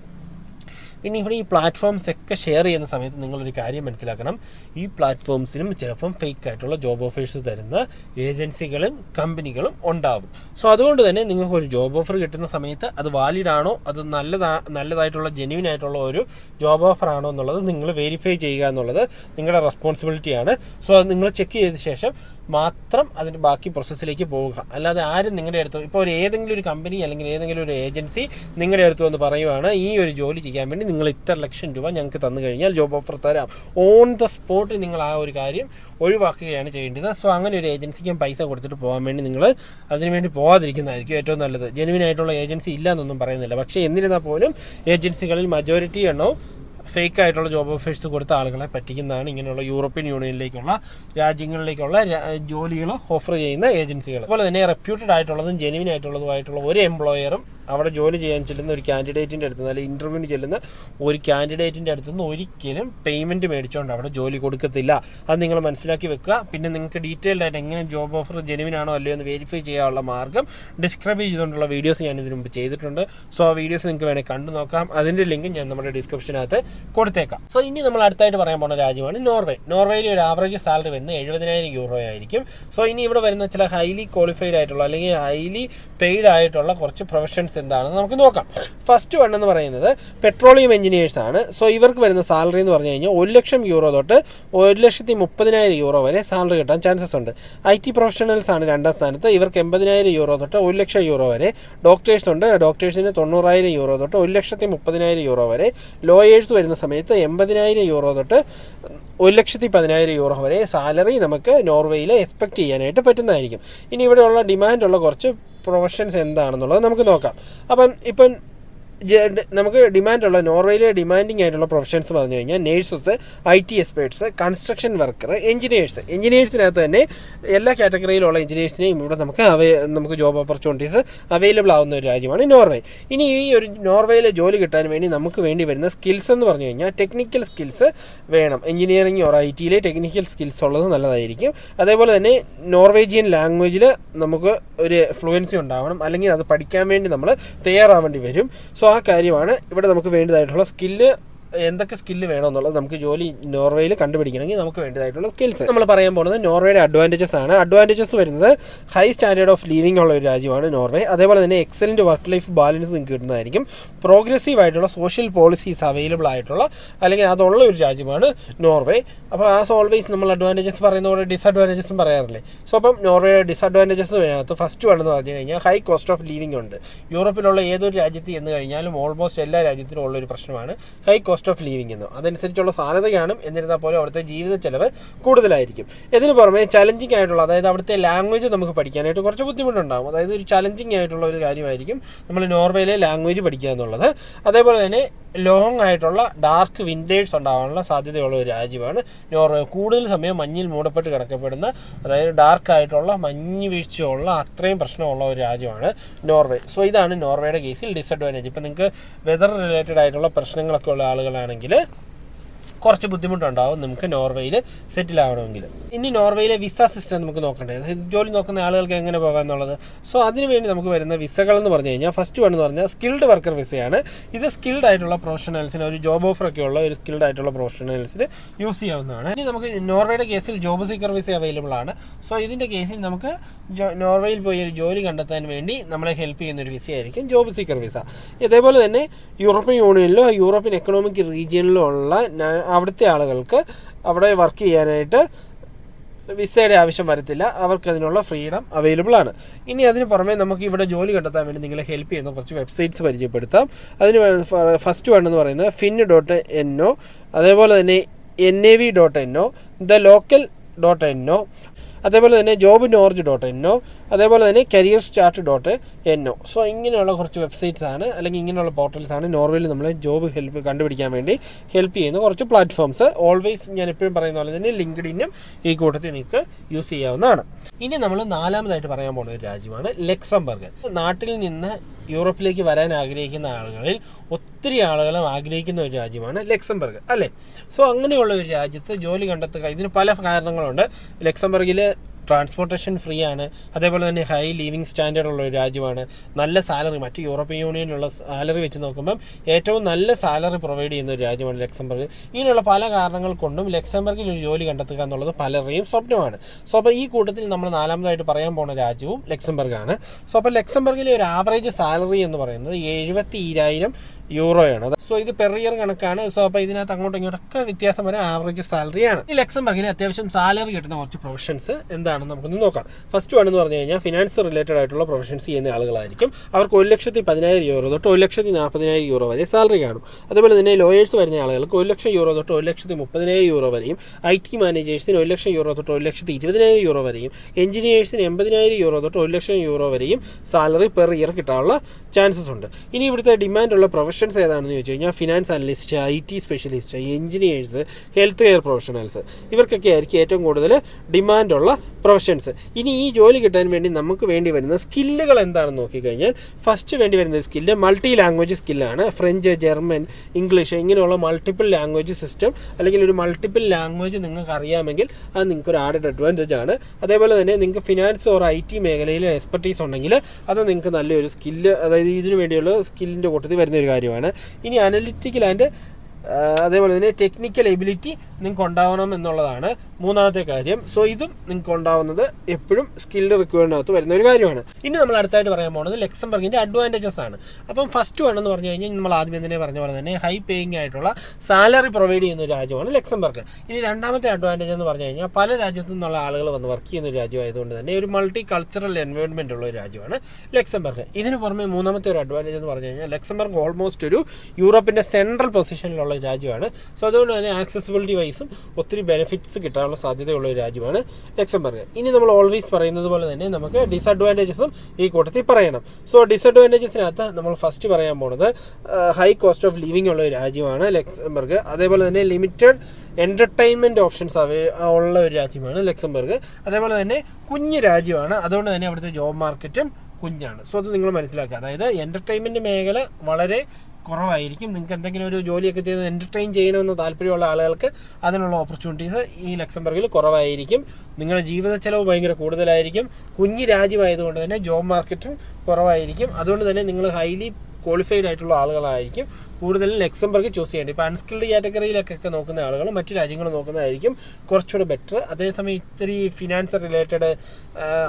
പിന്നെ ഇവിടെ ഈ പ്ലാറ്റ്ഫോംസ് ഒക്കെ ഷെയർ ചെയ്യുന്ന സമയത്ത് നിങ്ങളൊരു കാര്യം മനസ്സിലാക്കണം. ഈ പ്ലാറ്റ്ഫോംസിനും ചിലപ്പം ഫേക്ക് ആയിട്ടുള്ള ജോബ് ഓഫേഴ്സ് തരുന്ന ഏജൻസികളും കമ്പനികളും ഉണ്ടാവും. സോ അതുകൊണ്ട് തന്നെ നിങ്ങൾക്ക് ഒരു ജോബ് ഓഫർ കിട്ടുന്ന സമയത്ത് അത് വാലിഡ് ആണോ? അത് നല്ലതാ നല്ലതായിട്ടുള്ള ജെന്യൂൻ ആയിട്ടുള്ള ഒരു ജോബ് ഓഫർ ആണോ എന്നുള്ളത് നിങ്ങൾ വെരിഫൈ ചെയ്യുക എന്നുള്ളത് നിങ്ങളുടെ റെസ്പോൺസിബിലിറ്റിയാണ് സോ അത് നിങ്ങൾ ചെക്ക് ചെയ്ത ശേഷം മാത്രം അതിന്റെ ബാക്കി പ്രോസസ്സിലേക്ക് പോവുക. അല്ലാതെ ആരും നിങ്ങളുടെ അടുത്ത് ഇപ്പോൾ ഒരു ഏതെങ്കിലും ഒരു കമ്പനി അല്ലെങ്കിൽ ഏതെങ്കിലും ഒരു ഏജൻസി നിങ്ങളുടെ അടുത്ത് വന്ന് പറയുവാണ് ഈ ഒരു ജോലി ചെയ്യാൻ വേണ്ടി നിങ്ങൾ ഇത്ര ലക്ഷം രൂപ ഞങ്ങൾക്ക് തന്നു കഴിഞ്ഞാൽ ജോബ് ഓഫർ തരാം. ഓൺ ദ സ്പോട്ടിൽ നിങ്ങൾ ആ ഒരു കാര്യം ഒഴിവാക്കുകയാണ് ചെയ്യേണ്ടത്. സോ അങ്ങനെ ഒരു ഏജൻസിക്ക് പൈസ കൊടുത്തിട്ട് പോകാൻ വേണ്ടി നിങ്ങൾ അതിനുവേണ്ടി പോകാതിരിക്കുന്നതായിരിക്കും ഏറ്റവും നല്ലത്. ജെനുവിൻ ആയിട്ടുള്ള ഏജൻസി ഇല്ല എന്നൊന്നും പറയുന്നില്ല. പക്ഷേ എന്നിരുന്നാൽ പോലും ഏജൻസികളിൽ മജോറിറ്റി എണ്ണവും ഫേക്ക് ആയിട്ടുള്ള ജോബ് ഓഫേഴ്സ് കൊടുത്ത ആളുകളെ പറ്റിക്കുന്നതാണ് ഇങ്ങനെയുള്ള യൂറോപ്യൻ യൂണിയനിലേക്കുള്ള രാജ്യങ്ങളിലേക്കുള്ള ജോലികൾ ഓഫർ ചെയ്യുന്ന ഏജൻസികൾ അതുപോലെ തന്നെ റെപ്യൂട്ടഡ് ആയിട്ടുള്ളതും ജെനുവിൻ ആയിട്ടുള്ളതുമായിട്ടുള്ള ഒരു എംപ്ലോയറും അവിടെ ജോലി ചെയ്യാൻ ചെല്ലുന്ന ഒരു കാൻഡിഡേറ്റിന്റെ അടുത്ത് നിന്ന് അല്ലെങ്കിൽ ഇന്റർവ്യൂവിന് ചെല്ലുന്ന ഒരു കാൻഡിഡേറ്റിന്റെ അടുത്ത് നിന്ന് ഒരിക്കലും പേയ്മെന്റ് മേടിച്ചുകൊണ്ട് അവിടെ ജോലി കൊടുക്കത്തില്ല. അത് നിങ്ങൾ മനസ്സിലാക്കി വെക്കുക. പിന്നെ നിങ്ങൾക്ക് ഡീറ്റെയിൽഡ് ആയിട്ട് എങ്ങനെ ജോബ് ഓഫർ ജെനുവിൻ ആണോ അല്ലയോ എന്ന് വെരിഫൈ ചെയ്യാനുള്ള മാർഗം ഡിസ്ക്രൈബ് ചെയ്തുകൊണ്ടുള്ള വീഡിയോസ് ഞാൻ ഇതിനു മുമ്പ് ചെയ്തിട്ടുണ്ട്. സോ ആ വീഡിയോസ് നിങ്ങൾക്ക് വേണമെങ്കിൽ കണ്ടു നോക്കാം. അതിന്റെ ലിങ്ക് ഞാൻ നമ്മുടെ ഡിസ്ക്രിപ്ഷനകത്ത് കൊടുത്തേക്കാം. സോ ഇനി നമ്മൾ അടുത്തായിട്ട് പറയാൻ പോകുന്ന രാജ്യമാണ് നോർവേ. നോർവേയിലെ ഒരു ആവറേജ് സാലറി വരുന്നത് എഴുപതിനായിരം യൂറോ ആയിരിക്കും. സോ ഇനി ഇവിടെ വരുന്ന ചില ഹൈലി ക്വാളിഫൈഡ് ആയിട്ടുള്ള അല്ലെങ്കിൽ ഹൈലി പെയ്ഡ് ആയിട്ടുള്ള കുറച്ച് പ്രൊഫഷൻസ് എന്താണെന്ന് നമുക്ക് നോക്കാം. ഫസ്റ്റ് വൺ എന്ന് പറയുന്നത് പെട്രോളിയം എഞ്ചിനീയേഴ്സ് ആണ്. സോ ഇവർക്ക് വരുന്ന സാലറി എന്ന് പറഞ്ഞു കഴിഞ്ഞാൽ ഒരു ലക്ഷം യൂറോ തൊട്ട് ഒരു ലക്ഷത്തി മുപ്പതിനായിരം യൂറോ വരെ സാലറി കിട്ടാൻ ചാൻസസ് ഉണ്ട്. ഐ ടി പ്രൊഫഷണൽസ് ആണ് രണ്ടാം സ്ഥാനത്ത്. ഇവർക്ക് എൺപതിനായിരം യൂറോ തൊട്ട് ഒരു ലക്ഷം യൂറോ വരെ ഡോക്ടേഴ്സ് ഉണ്ട്. ഡോക്ടേഴ്സിന് തൊണ്ണൂറായിരം യൂറോ തൊട്ട് ഒരു ലക്ഷത്തി മുപ്പതിനായിരം യൂറോ വരെ. ലോയേഴ്സ് വരുന്ന സമയത്ത് എൺപതിനായിരം യൂറോ തൊട്ട് ഒരു ലക്ഷത്തി പതിനായിരം യൂറോ വരെ സാലറി നമുക്ക് നോർവേയിൽ എക്സ്പെക്റ്റ് ചെയ്യാനായിട്ട് പറ്റുന്നതായിരിക്കും. ഇനി ഇവിടെയുള്ള ഡിമാൻഡുള്ള കുറച്ച് പ്രൊഫഷൻസ് എന്താണെന്നുള്ളത് നമുക്ക് നോക്കാം. അപ്പം ഇപ്പം നമുക്ക് ഡിമാൻഡുള്ള നോർവേയിലെ ഡിമാൻഡിങ് ആയിട്ടുള്ള പ്രൊഫഷൻസ് പറഞ്ഞു കഴിഞ്ഞാൽ nurses I T experts construction worker engineers എഞ്ചിനീയേഴ്സിനകത്ത് തന്നെ എല്ലാ കാറ്റഗറിയിലുള്ള എഞ്ചിനീയേഴ്സിനെയും ഇവിടെ നമുക്ക് അവൈ നമുക്ക് ജോബ് ഓപ്പർച്യൂണിറ്റീസ് അവൈലബിൾ ആവുന്ന ഒരു രാജ്യമാണ് നോർവേ. ഇനി ഈ ഒരു നോർവേയിലെ ജോലി കിട്ടാൻ വേണ്ടി നമുക്ക് വേണ്ടി വരുന്ന സ്കിൽസ് എന്ന് പറഞ്ഞു കഴിഞ്ഞാൽ ടെക്നിക്കൽ സ്കിൽസ് വേണം. എഞ്ചിനീയറിംഗ് ഓർ ഐ ടിയിലെ ടെക്നിക്കൽ സ്കിൽസ് ഉള്ളത് നല്ലതായിരിക്കും. അതേപോലെ തന്നെ നോർവേജിയൻ ലാംഗ്വേജിൽ നമുക്ക് ഒരു ഫ്ലുവൻസി ഉണ്ടാവണം. അല്ലെങ്കിൽ അത് പഠിക്കാൻ വേണ്ടി നമ്മൾ തയ്യാറാവേണ്ടി വരും. സോ ആ കാര്യമാണ് ഇവിടെ നമുക്ക് വേണ്ടതായിട്ടുള്ള സ്കില്ല് എന്തൊക്കെ സ്കില്ല് വേണമെന്നുള്ളത് നമുക്ക് ജോലി നോർവേയിൽ കണ്ടുപിടിക്കണമെങ്കിൽ നമുക്ക് വേണ്ടതായിട്ടുള്ള സ്കിൽസ് നമ്മൾ പറയാൻ പോകുന്നത് നോർവേയുടെ അഡ്വാന്റേജസ് ആണ്. അഡ്വാന്റേജസ് വരുന്നത് ഹൈ സ്റ്റാൻഡേർഡ് ഓഫ് ലിവിംഗ് ഉള്ള ഒരു രാജ്യമാണ് നോർവേ. അതേപോലെ തന്നെ എക്സലന്റ് വർക്ക് ലൈഫ് ബാലൻസ് നിങ്ങൾക്ക് കിട്ടുന്നതായിരിക്കും. പ്രോഗ്രസീവ് ആയിട്ടുള്ള സോഷ്യൽ പോളിസീസ് അവൈലബിൾ ആയിട്ടുള്ള അല്ലെങ്കിൽ അതുള്ള ഒരു രാജ്യമാണ് നോർവേ. അപ്പോൾ ആസ് ഓൾവേസ് നമ്മൾ അഡ്വാന്റേജസ് പറയുന്ന പോലെ ഡിസഡ്വാന്റേജസും പറയാറില്ലേ? സോ അപ്പം നോർവേയുടെ ഡിസഡ്വാന്റേജസ് വരുന്നത് ഫസ്റ്റ് വേണമെന്ന് പറഞ്ഞു കഴിഞ്ഞാൽ ഹൈ കോസ്റ്റ് ഓഫ് ലിവിംഗ് ഉണ്ട്. യൂറോപ്പിലുള്ള ഏതൊരു രാജ്യത്ത് എന്ന് കഴിഞ്ഞാലും ഓൾമോസ്റ്റ് എല്ലാ രാജ്യത്തിനും ഉള്ള ഒരു പ്രശ്നമാണ്. ഹൈ കോസ്റ്റ് ഓഫ് ലിവിംഗ് എന്നും അതനുസരിച്ചുള്ള സാലറി കാണും. എന്നിരുന്നാൽ പോലും അവിടുത്തെ ജീവിത ചെലവ് കൂടുതലായിരിക്കും. ഇതിന് പുറമെ ചലഞ്ചിങ് ആയിട്ടുള്ള അതായത് അവിടുത്തെ ലാംഗ്വേജ് നമുക്ക് പഠിക്കാനായിട്ട് കുറച്ച് ബുദ്ധിമുട്ടുണ്ടാകും അതായത് ഒരു ചലഞ്ചിങ് ആയിട്ടുള്ള ഒരു കാര്യമായിരിക്കും നമ്മൾ നോർവേയിലെ ലാംഗ്വേജ് പഠിക്കുക എന്നുള്ളത്. അതേപോലെ തന്നെ ലോങ് ആയിട്ടുള്ള ഡാർക്ക് വിന്റേഴ്സ് ഉണ്ടാകാനുള്ള സാധ്യതയുള്ള ഒരു രാജ്യമാണ് നോർവേ. കൂടുതൽ സമയം മഞ്ഞിൽ മൂടപ്പെട്ട് കിടക്കപ്പെടുന്ന അതായത് ഡാർക്ക് ആയിട്ടുള്ള മഞ്ഞ് വീഴ്ചയുള്ള അത്രയും പ്രശ്നമുള്ള ഒരു രാജ്യമാണ് നോർവേ. സോ ഇതാണ് നോർവേയുടെ കേസിൽ ഡിസഡ്വാന്റേജ് ഇപ്പം നിങ്ങൾക്ക് വെതർ റിലേറ്റഡ് ആയിട്ടുള്ള പ്രശ്നങ്ങളൊക്കെ ഉള്ള ആളുകളാണെങ്കിൽ കുറച്ച് ബുദ്ധിമുട്ടുണ്ടാവും നമുക്ക് നോർവേയിൽ സെറ്റിൽ ആവണമെങ്കിൽ. ഇനി നോർവേയിലെ വിസ സിസ്റ്റം നമുക്ക് നോക്കണ്ടേ? അതായത് ജോലി നോക്കുന്ന ആളുകൾക്ക് എങ്ങനെ പോകാം എന്നുള്ളത്. സോ അതിനുവേണ്ടി നമുക്ക് വരുന്ന വിസകൾ എന്ന് പറഞ്ഞു കഴിഞ്ഞാൽ ഫസ്റ്റ് വൺ എന്ന് പറഞ്ഞാൽ സ്കിൽഡ് വർക്കർ വിസയാണ് ഇത് സ്കിൽഡ് ആയിട്ടുള്ള പ്രൊഫഷണൽസിന് ഒരു ജോബ് ഓഫർ ഒക്കെ ഉള്ള ഒരു സ്കിൽഡ് ആയിട്ടുള്ള പ്രൊഫഷണൽസിന് യൂസ് ചെയ്യാവുന്നതാണ്. ഇനി നമുക്ക് നോർവേയുടെ കേസിൽ ജോബ് സീക്കർ വിസ അവൈലബിൾ ആണ്. സോ ഇതിന്റെ കേസിൽ നമുക്ക് നോർവേയിൽ പോയി ഒരു ജോലി കണ്ടെത്താൻ വേണ്ടി നമ്മളെ ഹെൽപ്പ് ചെയ്യുന്ന ഒരു വിസയായിരിക്കും ജോബ് സീക്കർ വിസ ഇതേപോലെ തന്നെ യൂറോപ്യൻ യൂണിയനിലോ യൂറോപ്യൻ എക്കണോമിക് റീജിയനിലോ ഉള്ള അവിടുത്തെ ആളുകൾക്ക് അവിടെ വർക്ക് ചെയ്യാനായിട്ട് വിസയുടെ ആവശ്യം വരത്തില്ല. അവർക്ക് അതിനുള്ള ഫ്രീഡം അവൈലബിൾ ആണ്. ഇനി അതിന് പുറമെ നമുക്ക് ഇവിടെ ജോലി കണ്ടെത്താൻ വേണ്ടി നിങ്ങളെ ഹെൽപ്പ് ചെയ്യുന്ന കുറച്ച് വെബ്സൈറ്റ്സ് പരിചയപ്പെടുത്താം. അതിന് ഫസ്റ്റ് വൺ എന്ന് പറയുന്നത് ഫിൻ ഡോട്ട് എൻ ഒ അതേപോലെ തന്നെ N A V dot N O the local dot N O അതേപോലെ തന്നെ job Norge dot N O അതേപോലെ തന്നെ career start dot N O so ഇങ്ങനെയുള്ള കുറച്ച് വെബ്സൈറ്റ്സ് ആണ് അല്ലെങ്കിൽ ഇങ്ങനെയുള്ള പോർട്ടൽസ് ആണ് നോർവേയിൽ നമ്മൾ ജോബ് ഹെൽപ്പ് കണ്ടുപിടിക്കാൻ വേണ്ടി ഹെൽപ്പ് ചെയ്യുന്ന കുറച്ച് പ്ലാറ്റ്ഫോംസ് ഓൾവേസ് ഞാൻ എപ്പോഴും പറയുന്ന പോലെ തന്നെ ലിങ്ക്ഡിനും ഈ കൂട്ടത്തിൽ നിങ്ങൾക്ക് യൂസ് ചെയ്യാവുന്നതാണ്. ഇനി നമ്മൾ നാലാമതായിട്ട് പറയാൻ പോകുന്ന ഒരു രാജ്യമാണ് ലക്സംബർഗ്. നാട്ടിൽ നിന്ന് യൂറോപ്പിലേക്ക് വരാൻ ആഗ്രഹിക്കുന്ന ആളുകളിൽ ഒത്തിരി ആളുകളും ആഗ്രഹിക്കുന്ന ഒരു രാജ്യമാണ് ലക്സംബർഗ് അല്ലേ? സോ അങ്ങനെയുള്ള ഒരു രാജ്യത്ത് ജോലി കണ്ടെത്തുക ഇതിന് പല കാരണങ്ങളുണ്ട്. ലക്സംബർഗിൽ ട്രാൻസ്പോർട്ടേഷൻ ഫ്രീ ആണ്. അതേപോലെ തന്നെ ഹൈ ലിവിങ് സ്റ്റാൻഡേർഡ് ഉള്ള ഒരു രാജ്യമാണ്. നല്ല സാലറി മറ്റ് യൂറോപ്യൻ യൂണിയനിലുള്ള സാലറി വെച്ച് നോക്കുമ്പം ഏറ്റവും നല്ല സാലറി പ്രൊവൈഡ് ചെയ്യുന്ന ഒരു രാജ്യമാണ് ലക്സംബർഗ്. ഇങ്ങനെയുള്ള പല കാരണങ്ങൾ കൊണ്ടും ലക്സംബർഗിൽ ഒരു ജോലി കണ്ടെത്തുക എന്നുള്ളത് പലരുടെയും സ്വപ്നമാണ്. സോ അപ്പോൾ ഈ കൂട്ടത്തിൽ നമ്മൾ നാലാമതായിട്ട് പറയാൻ പോകുന്ന രാജ്യവും ലക്സംബർഗാണ്. സോ അപ്പോൾ ലക്സംബർഗിലെ ഒരു ആവറേജ് സാലറി എന്ന് പറയുന്നത് എഴുപത്തി ഇരായിരം യൂറോയാണ്. സോ ഇത് പെർ ഇയർ കണക്കാണ്. സോ അപ്പോൾ ഇതിനകത്ത് അങ്ങോട്ടും ഇങ്ങോട്ടൊക്കെ വ്യത്യാസം വരെ ആവറേജ് സാലറിയാണ് ഈ ലക്സംബർഗിൽ അത്യാവശ്യം സാലറി കിട്ടുന്ന കുറച്ച് പ്രൊഫഷൻസ് എന്താണെന്ന് നമുക്കൊന്ന് നോക്കാം. ഫസ്റ്റ് വൺ എന്ന് പറഞ്ഞു കഴിഞ്ഞാൽ ഫിനാൻസ് റിലേറ്റഡ് ആയിട്ടുള്ള പ്രൊഫഷൻസ് ചെയ്യുന്ന ആളുകളായിരിക്കും. അവർക്ക് ഒരു ലക്ഷത്തി പതിനായിരം യൂറോ തൊട്ട് ഒരു ലക്ഷത്തി നാൽപ്പതിനായിരം യൂറോ വരെ സാലറി കാണും. അതുപോലെ തന്നെ ലോയേഴ്സ് വരുന്ന ആളുകൾക്ക് ഒരു ലക്ഷം യൂറോ തൊട്ട് ഒരു ലക്ഷത്തി മുപ്പതിനായിരം യൂറോ വരെയും ഐ ടി മാനേജേഴ്സിന് ഒരു ലക്ഷം യൂറോ തൊട്ട് ഒരു ലക്ഷത്തി ഇരുപതിനായിരം യൂറോ വരെയും എഞ്ചിനീയേഴ്സിന് എൺപതിനായിരം യൂറോ തൊട്ട് ഒരു ലക്ഷം യൂറോ വരെയും സാലറി പെർ ഇയർ കിട്ടാനുള്ള ചാൻസസ് ഉണ്ട്. ഇനി ഇവിടുത്തെ ഡിമാൻഡുള്ള പ്രൊഫഷൻസ് ഏതാണെന്ന് ചോദിച്ചു കഴിഞ്ഞാൽ finance analyst I T specialist engineers health care professionals ഇവർക്കൊക്കെ ആയിരിക്കും ഏറ്റവും കൂടുതൽ ഡിമാൻഡുള്ള പ്രൊഫഷൻസ് ഇനി ഈ ജോലി കിട്ടാൻ വേണ്ടി നമുക്ക് വേണ്ടി വരുന്ന സ്കില്ലുകൾ എന്താണെന്ന് നോക്കിക്കഴിഞ്ഞാൽ ഫസ്റ്റ് വേണ്ടി വരുന്ന സ്കില്ല് മൾട്ടി ലാംഗ്വേജ് സ്കില്ലാണ് ഫ്രഞ്ച് ജർമ്മൻ ഇംഗ്ലീഷ് ഇങ്ങനെയുള്ള മൾട്ടിപ്പിൾ ലാംഗ്വേജ് സിസ്റ്റം അല്ലെങ്കിൽ ഒരു മൾട്ടിപ്പിൾ ലാംഗ്വേജ് നിങ്ങൾക്ക് അറിയാമെങ്കിൽ അത് നിങ്ങൾക്ക് ഒരു ആഡഡ് അഡ്വാന്റേജ് ആണ്. അതേപോലെ തന്നെ നിങ്ങൾക്ക് ഫിനാൻസ് ഓർ ഐ ടി മേഖലയിൽ എക്സ്പെർട്ടീസ് ഉണ്ടെങ്കിൽ അത് നിങ്ങൾക്ക് നല്ലൊരു സ്കില്ല് അതായത് ഇതിനു വേണ്ടിയുള്ള സ്കില്ലിന്റെ കൂട്ടത്തിൽ വരുന്ന ഒരു കാര്യമാണ്. ഇനി അനലിറ്റിക്കൽ ആൻഡ് അതേപോലെ തന്നെ ടെക്നിക്കൽ എബിലിറ്റി നിങ്ങൾക്ക് ഉണ്ടാവണം എന്നുള്ളതാണ് മൂന്നാമത്തെ കാര്യം. സോ ഇതും നിങ്ങൾക്ക് ഉണ്ടാവുന്നത് എപ്പോഴും സ്കില്ല് റിക്വയറിനകത്ത് വരുന്ന ഒരു കാര്യമാണ്. ഇനി നമ്മൾ അടുത്തായിട്ട് പറയാൻ പോകുന്നത് ലക്സംബർഗിന്റെ അഡ്വാന്റേജസ് ആണ്. അപ്പം ഫസ്റ്റ് വൺ എന്ന് പറഞ്ഞു കഴിഞ്ഞാൽ നമ്മൾ ആദ്യം തന്നെ പറഞ്ഞ പോലെ തന്നെ ഹൈ പേയിങ് ആയിട്ടുള്ള സാലറി പ്രൊവൈഡ് ചെയ്യുന്ന ഒരു രാജ്യമാണ് ലക്സംബർഗ്. ഇനി രണ്ടാമത്തെ അഡ്വാന്റേജ് എന്ന് പറഞ്ഞു കഴിഞ്ഞാൽ പല രാജ്യത്തു നിന്നുള്ള ആളുകൾ വന്ന് വർക്ക് ചെയ്യുന്ന ഒരു രാജ്യമായതുകൊണ്ട് തന്നെ ഒരു മൾട്ടി കൾച്ചറൽ എൻവയോൺമെന്റ് ഉള്ള ഒരു രാജ്യമാണ് ലക്സംബർഗ്. ഇതിന് പുറമെ മൂന്നാമത്തെ ഒരു അഡ്വാന്റേജ് എന്ന് പറഞ്ഞു കഴിഞ്ഞാൽ ലക്സംബർഗ് ഓൾമോസ്റ്റ് ഒരു യൂറോപ്പിന്റെ സെൻട്രൽ പൊസിഷനിലുള്ള രാജ്യമാണ്. സോ അതുകൊണ്ട് തന്നെ ആക്സസിബിലിറ്റി വൈസും ഒത്തിരി ബെനിഫിറ്റ്സ് കിട്ടാനുള്ള സാധ്യതയുള്ള ഒരു രാജ്യമാണ് ലക്സംബർഗ്. ഇനി നമ്മൾ ഓൾവേസ് പറയുന്നത് പോലെ തന്നെ നമുക്ക് ഡിസഡ്വാന്റേജസും ഈ കൂട്ടത്തിൽ പറയണം. സോ ഡിസഡ്വാന്റേജസിനകത്ത് നമ്മൾ ഫസ്റ്റ് പറയാൻ പോണത് ഹൈ കോസ്റ്റ് ഓഫ് ലിവിംഗ് ഉള്ള ഒരു രാജ്യമാണ് ലക്സംബർഗ്. അതേപോലെ തന്നെ ലിമിറ്റഡ് എന്റർടൈൻമെന്റ് ഓപ്ഷൻസ് അവ ഉള്ള ഒരു രാജ്യമാണ് ലക്സംബർഗ്. അതേപോലെ തന്നെ കുഞ്ഞ് രാജ്യമാണ്. അതുകൊണ്ട് തന്നെ അവിടുത്തെ ജോബ് മാർക്കറ്റും കുഞ്ഞാണ്. സോ അത് നിങ്ങൾ മനസ്സിലാക്കുക. അതായത് എന്റർടൈൻമെന്റ് മേഖല വളരെ കുറവായിരിക്കും. നിങ്ങൾക്ക് എന്തെങ്കിലും ഒരു ജോലിയൊക്കെ ചെയ്ത് എന്റർടൈൻ ചെയ്യണമെന്ന് താല്പര്യമുള്ള ആളുകൾക്ക് അതിനുള്ള ഓപ്പർച്യൂണിറ്റീസ് ഈ ലക്സംബർഗിൽ കുറവായിരിക്കും. നിങ്ങളുടെ ജീവിത ചെലവ് ഭയങ്കര കൂടുതലായിരിക്കും. കുഞ്ഞ് രാജ്യമായതുകൊണ്ട് തന്നെ ജോബ് മാർക്കറ്റും കുറവായിരിക്കും. അതുകൊണ്ട് തന്നെ നിങ്ങൾ ഹൈലി ക്വാളിഫൈഡ് ആയിട്ടുള്ള ആളുകളായിരിക്കും. കൂടുതലും ലക്സംബർഗ് ചൂസ് ചെയ്യേണ്ടത് ഇപ്പോൾ അൺസ്കിൽഡ് കാറ്റഗറിയിലൊക്കെ നോക്കുന്ന ആളുകൾ മറ്റ് രാജ്യങ്ങൾ നോക്കുന്നതായിരിക്കും കുറച്ചുകൂടെ ബെറ്റർ അതേസമയം ഇത്തിരി ഫിനാൻസ് റിലേറ്റഡ്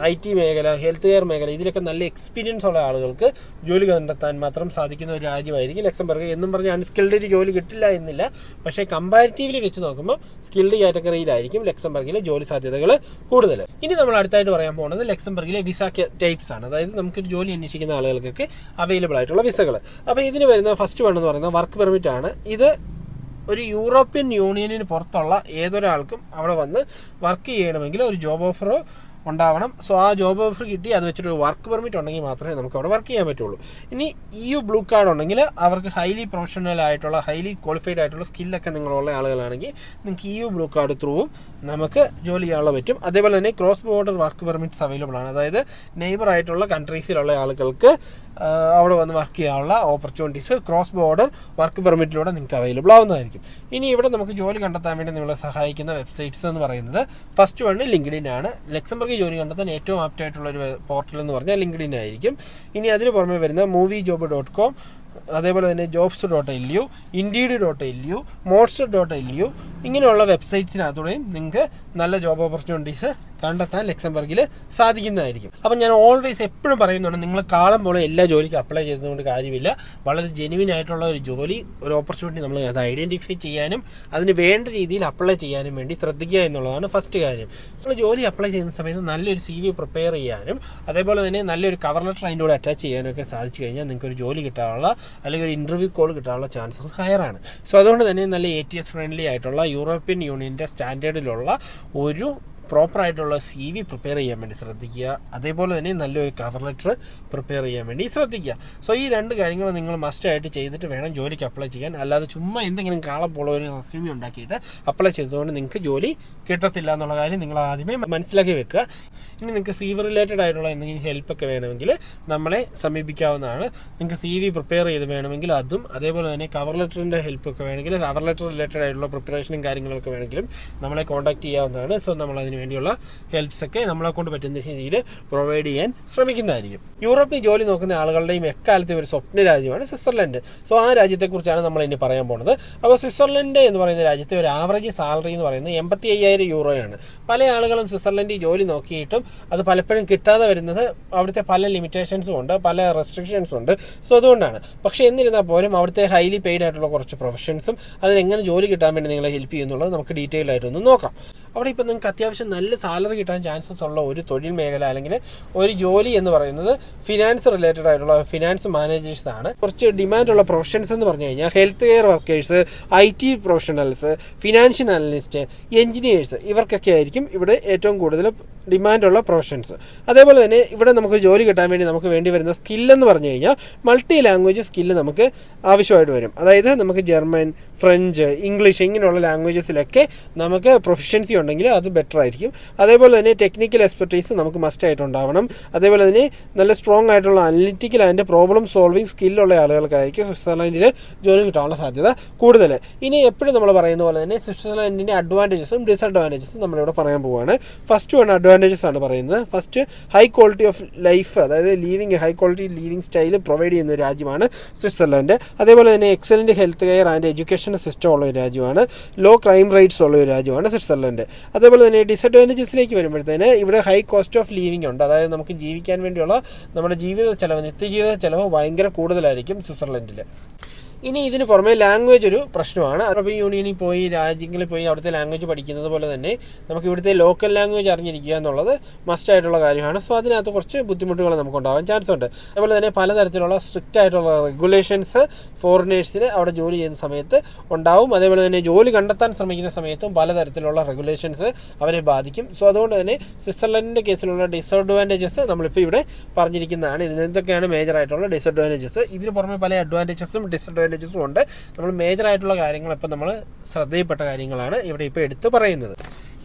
ഐ ടി മേഖല ഹെൽത്ത് കെയർ മേഖല ഇതിലൊക്കെ നല്ല എക്സ്പീരിയൻസ് ഉള്ള ആളുകൾക്ക് ജോലി കണ്ടെത്താൻ മാത്രം സാധിക്കുന്ന ഒരു രാജ്യമായിരിക്കും ലക്സംബർഗ്. എന്നും പറഞ്ഞ് അൺസ്കിൽഡ് ജോലി കിട്ടില്ല എന്നില്ല. പക്ഷേ കമ്പാരിറ്റീവ്ലി വെച്ച് നോക്കുമ്പോൾ സ്കിൽഡ് കാറ്റഗറിയിലായിരിക്കും ലക്സംബർഗിലെ ജോലി സാധ്യതകൾ കൂടുതൽ ഇനി നമ്മൾ അടുത്തായിട്ട് പറയാൻ പോകുന്നത് ലക്സംബർഗിലെ വിസ ടൈപ്സ് ആണ്. അതായത് നമുക്കൊരു ജോലി അന്വേഷിക്കുന്ന ആളുകൾക്കൊക്കെ അവൈലബിൾ ആയിട്ടുള്ള വിസകൾ അപ്പോൾ ഇതിന് വരുന്ന ഫസ്റ്റ് വൺ എന്ന് പറയുന്നത് വർക്ക് പെർമിറ്റ് ആണ്. ഇത് ഒരു യൂറോപ്യൻ യൂണിയനിന് പുറത്തുള്ള ഏതൊരാൾക്കും അവിടെ വന്ന് വർക്ക് ചെയ്യണമെങ്കിൽ ഒരു ജോബ് ഓഫറോ ഉണ്ടാവണം. സോ ആ ജോബ് ഓഫർ കിട്ടി. അത് വെച്ചിട്ട് ഒരു വർക്ക് പെർമിറ്റ് ഉണ്ടെങ്കിൽ മാത്രമേ നമുക്ക് അവിടെ വർക്ക് ചെയ്യാൻ പറ്റുള്ളൂ. ഇനി ഇ യു ബ്ലൂ കാർഡ് ഉണ്ടെങ്കിൽ അവർക്ക് ഹൈലി പ്രൊഫഷണൽ ആയിട്ടുള്ള ഹൈലി ക്വാളിഫൈഡ് ആയിട്ടുള്ള സ്കില്ലൊക്കെ നിങ്ങളുള്ള ആളുകളാണെങ്കിൽ നിങ്ങൾക്ക് ഇ യു ബ്ലൂ കാർഡ് ത്രൂവും നമുക്ക് ജോലി ചെയ്യാനുള്ള പറ്റും. അതേപോലെ തന്നെ cross border work permits available ആണ്. അതായത് നെയ്ബർ ആയിട്ടുള്ള കൺട്രീസിലുള്ള ആളുകൾക്ക് അവിടെ വന്ന് വർക്ക് ചെയ്യാനുള്ള ഓപ്പർച്യൂണിറ്റീസ് ക്രോസ് ബോർഡർ വർക്ക് പെർമിറ്റിലൂടെ നിങ്ങൾക്ക് അവൈലബിൾ ആവുന്നതായിരിക്കും. ഇനി ഇവിടെ നമുക്ക് ജോലി കണ്ടെത്താൻ വേണ്ടി നിങ്ങളെ സഹായിക്കുന്ന വെബ്സൈറ്റ്സ് എന്ന് പറയുന്നത് ഫസ്റ്റ് വൺ ലിങ്ക്ഡിൻ ആണ്. ലക്സംബർഗ് ജോലി കണ്ടെത്താൻ ഏറ്റവും ആപ്റ്റ് ആയിട്ടുള്ള ഒരു പോർട്ടൽ എന്ന് പറഞ്ഞാൽ ലിങ്ക്ഡിൻ ആയിരിക്കും. ഇനി അതിന് പുറമെ വരുന്ന മൂവി ജോബ് ഡോട്ട് കോം അതേപോലെ തന്നെ jobs dot L U indeed dot L U monster dot L U ഇങ്ങനെയുള്ള വെബ്സൈറ്റ്സിനകത്തൂടെയും നിങ്ങൾക്ക് നല്ല ജോബ് ഓപ്പർച്യൂണിറ്റീസ് കണ്ടെത്താൻ ലക്സംബർഗിൽ സാധിക്കുന്നതായിരിക്കും. അപ്പം ഞാൻ ഓൾവേസ് എപ്പോഴും പറയുന്നുണ്ട് നിങ്ങൾ കാളം പോലെ എല്ലാ ജോലിക്കും അപ്ലൈ ചെയ്തതുകൊണ്ട് കാര്യമില്ല. വളരെ ജെനുവിൻ ആയിട്ടുള്ള ഒരു ജോലി ഒരു ഓപ്പർച്യൂണിറ്റി നമ്മൾ അത് ഐഡന്റിഫൈ ചെയ്യാനും അതിന് വേണ്ട രീതിയിൽ അപ്ലൈ ചെയ്യാനും വേണ്ടി ശ്രദ്ധിക്കുക എന്നുള്ളതാണ് ഫസ്റ്റ് കാര്യം. നിങ്ങൾ ജോലി അപ്ലൈ ചെയ്യുന്ന സമയത്ത് നല്ലൊരു സി വി പ്രിപ്പയർ ചെയ്യാനും അതേപോലെ തന്നെ നല്ലൊരു കവർ ലെറ്റർ അതിന്റെ കൂടെ അറ്റാച്ച് ചെയ്യാനൊക്കെ സാധിച്ചു കഴിഞ്ഞാൽ നിങ്ങൾക്ക് ഒരു ജോലി കിട്ടാനുള്ള അല്ലെങ്കിൽ ഒരു ഇന്റർവ്യൂ കോൾ കിട്ടാനുള്ള ചാൻസസ് ഹയറാണ് സോ അതുകൊണ്ട് തന്നെ നല്ല എ ടി എസ് ഫ്രണ്ട്ലി ആയിട്ടുള്ള യൂറോപ്യൻ യൂണിയന്റെ സ്റ്റാൻഡേർഡിലുള്ള ഒരു പ്രോപ്പർ ആയിട്ടുള്ള സി വി പ്രിപ്പയർ ചെയ്യാൻ വേണ്ടി ശ്രദ്ധിക്കുക. അതേപോലെ തന്നെ നല്ലൊരു കവർ ലെറ്റർ പ്രിപ്പയർ ചെയ്യാൻ വേണ്ടി ശ്രദ്ധിക്കുക. സോ ഈ രണ്ട് കാര്യങ്ങൾ നിങ്ങൾ മസ്റ്റായിട്ട് ചെയ്തിട്ട് വേണം ജോലിക്ക് അപ്ലൈ ചെയ്യാൻ. അല്ലാതെ ചുമ്മാ എന്തെങ്കിലും കാളപ്പോളോ ഒരു റെസ്യൂമി ഉണ്ടാക്കിയിട്ട് അപ്ലൈ ചെയ്തതുകൊണ്ട് നിങ്ങൾക്ക് ജോലി കിട്ടത്തില്ല എന്നുള്ള കാര്യം നിങ്ങൾ ആദ്യമേ മനസ്സിലാക്കി വെക്കുക. ഇനി നിങ്ങൾക്ക് സി വി റിലേറ്റഡ് ആയിട്ടുള്ള എന്തെങ്കിലും ഹെൽപ്പൊക്കെ വേണമെങ്കിൽ നമ്മളെ സമീപിക്കാവുന്നതാണ്. നിങ്ങൾക്ക് സി വി പ്രിപ്പയർ ചെയ്ത് വേണമെങ്കിൽ അതും അതേപോലെ തന്നെ കവർ ലെറ്ററിന്റെ ഹെൽപ്പൊക്കെ വേണമെങ്കിൽ കവർ ലെറ്റർ റിലേറ്റഡ് ആയിട്ടുള്ള പ്രിപ്പറേഷനും കാര്യങ്ങളൊക്കെ വേണമെങ്കിലും നമ്മളെ കോൺടാക്ട് ചെയ്യാവുന്നതാണ്. സോ നമ്മൾ അതിന് വേണ്ടിയുള്ള ഹെൽപ്സ് ഒക്കെ നമ്മളെ കൊണ്ട് പറ്റുന്ന രീതിയിൽ പ്രൊവൈഡ് ചെയ്യാൻ ശ്രമിക്കുന്നതായിരിക്കും. യൂറോപ്പിൽ ജോലി നോക്കുന്ന ആളുകളുടെയും എക്കാലത്തെ ഒരു സ്വപ്ന രാജ്യമാണ് സ്വിറ്റ്സർലൻഡ്. സോ ആ രാജ്യത്തെക്കുറിച്ചാണ് നമ്മൾ ഇനി പറയാൻ പോകുന്നത്. അപ്പോൾ സ്വിറ്റ്സർലൻഡ് എന്ന് പറയുന്ന രാജ്യത്തെ ഒരു ആവറേജ് സാലറി എന്ന് പറയുന്നത് എൺപത്തി അയ്യായിരം യൂറോയാണ്. പല ആളുകളും സ്വിറ്റ്സർലൻഡിൽ ജോലി നോക്കിയിട്ടും അത് പലപ്പോഴും കിട്ടാതെ വരുന്നത് അവിടുത്തെ പല ലിമിറ്റേഷൻസും ഉണ്ട് പല റെസ്ട്രിക്ഷൻസും ഉണ്ട്. സോ അതുകൊണ്ടാണ്. പക്ഷേ എന്നിരുന്നാൽ പോലും അവിടുത്തെ ഹൈലി പെയ്ഡ് ആയിട്ടുള്ള കുറച്ച് പ്രൊഫഷൻസും അതിനെങ്ങനെ ജോലി കിട്ടാൻ വേണ്ടി നിങ്ങളെ ഹെൽപ്പ് ചെയ്യുന്നുള്ളത് നമുക്ക് ഡീറ്റെയിൽ ആയിട്ടൊന്ന് നോക്കാം. അവിടെ ഇപ്പോൾ നിങ്ങൾക്ക് അത്യാവശ്യം നല്ല സാലറി കിട്ടാൻ ചാൻസസ് ഉള്ള ഒരു തൊഴിൽ മേഖല അല്ലെങ്കിൽ ഒരു ജോലി എന്ന് പറയുന്നത് ഫിനാൻസ് റിലേറ്റഡ് ആയിട്ടുള്ള ഫിനാൻസ് മാനേജേഴ്സ് ആണ്. കുറച്ച് ഡിമാൻഡുള്ള പ്രൊഫഷൻസ് എന്ന് പറഞ്ഞു കഴിഞ്ഞാൽ health care workers I T professionals financial analyst engineers ഇവർക്കൊക്കെ ആയിരിക്കും ഇവിടെ ഏറ്റവും കൂടുതൽ ഡിമാൻഡുള്ള പ്രൊഫഷൻസ് അതേപോലെ തന്നെ ഇവിടെ നമുക്ക് ജോലി കിട്ടാൻ വേണ്ടി നമുക്ക് വേണ്ടി വരുന്ന സ്കില്ലെന്ന് പറഞ്ഞു കഴിഞ്ഞാൽ മൾട്ടി ലാംഗ്വേജ് സ്കില്ല് നമുക്ക് ആവശ്യമായിട്ട് വരും. അതായത് നമുക്ക് ജർമ്മൻ ഫ്രഞ്ച് ഇംഗ്ലീഷ് ഇങ്ങനെയുള്ള ലാംഗ്വേജസിലൊക്കെ നമുക്ക് പ്രൊഫഷൻസി ഉണ്ടെങ്കിൽ അത് ബെറ്റർ ആയിരിക്കും. അതേപോലെ തന്നെ ടെക്നിക്കൽ എക്സ്പെർട്ടീസ് നമുക്ക് മസ്റ്റ് ആയിട്ടുണ്ടാവണം അതേപോലെ തന്നെ നല്ല സ്ട്രോങ് ആയിട്ടുള്ള അനലിറ്റിക്കൽ അതിന്റെ പ്രോബ്ലം സോൾവിങ് സ്കില്ലുള്ള ആളുകൾക്കായിരിക്കും സ്വിറ്റ്സർലാൻഡിൽ ജോലി കിട്ടാനുള്ള സാധ്യത കൂടുതൽ. ഇനി എപ്പോഴും നമ്മൾ പറയുന്ന പോലെ തന്നെ സ്വിറ്റ്സർലാൻഡിന്റെ അഡ്വാന്റേജസും ഡിസഡ്വാന്റേജസും നമ്മളിവിടെ പറയാൻ പോവുകയാണ് ഫസ്റ്റ് വൺ അഡ്വാന്റേജസ് ആണ് പറയുന്നത്. First high quality of life അതായത് living high quality living style provide ചെയ്യുന്ന ഒരു രാജ്യമാണ് സ്വിറ്റ്സർലാൻഡ്. അതേപോലെ തന്നെ excellent health care and education system ഉള്ള ഒരു രാജ്യമാണ്. ലോ ക്രൈം റേറ്റ്സ് ഉള്ള ഒരു രാജ്യമാണ് സ്വിറ്റ്സർലൻഡ്. അതേപോലെ തന്നെ ഡിസഡ്വാന്റേജസിലേക്ക് വരുമ്പോഴത്തേന് ഇവിടെ ഹൈ കോസ്റ്റ് ഓഫ് ലീവിംഗ് ഉണ്ട്. അതായത് നമുക്ക് ജീവിക്കാൻ വേണ്ടിയുള്ള നമ്മുടെ ജീവിത ചെലവ് നിത്യജീവിത ചെലവ് ഭയങ്കര കൂടുതലായിരിക്കും സ്വിറ്റ്സർലൻഡിൽ ഇനി ഇതിന് പുറമെ ലാംഗ്വേജ് ഒരു പ്രശ്നമാണ്. അറബ് യൂണിയനിൽ പോയി രാജ്യങ്ങളിൽ പോയി അവിടുത്തെ ലാംഗ്വേജ് പഠിക്കുന്നത് പോലെ തന്നെ നമുക്ക് ഇവിടുത്തെ ലോക്കൽ ലാംഗ്വേജ് അറിഞ്ഞിരിക്കുക എന്നുള്ളത് മസ്റ്റ് ആയിട്ടുള്ള കാര്യമാണ്. സോ അതിനകത്ത് കുറച്ച് ബുദ്ധിമുട്ടുകൾ നമുക്ക് ഉണ്ടാവാൻ ചാൻസ് ഉണ്ട്. അതുപോലെ തന്നെ പലതരത്തിലുള്ള സ്ട്രിക്റ്റ് ആയിട്ടുള്ള റെഗുലേഷൻസ് ഫോറിനേഴ്സിന് അവിടെ ജോലി ചെയ്യുന്ന സമയത്ത് ഉണ്ടാവും. അതേപോലെ തന്നെ ജോലി കണ്ടെത്താൻ ശ്രമിക്കുന്ന സമയത്തും പലതരത്തിലുള്ള റെഗുലേഷൻസ് അവരെ ബാധിക്കും. സോ അതുകൊണ്ട് തന്നെ സ്വിറ്റ്സർലൻഡിന്റെ കേസിലുള്ള ഡിസഡ്വാന്റേജസ് നമ്മളിപ്പോൾ ഇവിടെ പറഞ്ഞിരിക്കുന്നതാണ്. ഇതിനെന്തൊക്കെയാണ് മേജർ ആയിട്ടുള്ള ഡിസഡ്വാന്റേജസ് ഇതിന് പുറമെ പല അഡ്വാന്റേജസും ഡിസഡ്വാന്റേജസും ഉണ്ട്. നമ്മൾ മേജർ ആയിട്ടുള്ള കാര്യങ്ങൾ ഇപ്പം നമ്മൾ ശ്രദ്ധയിൽപ്പെട്ട കാര്യങ്ങളാണ് ഇവിടെ ഇപ്പോൾ എടുത്തു പറയുന്നത്.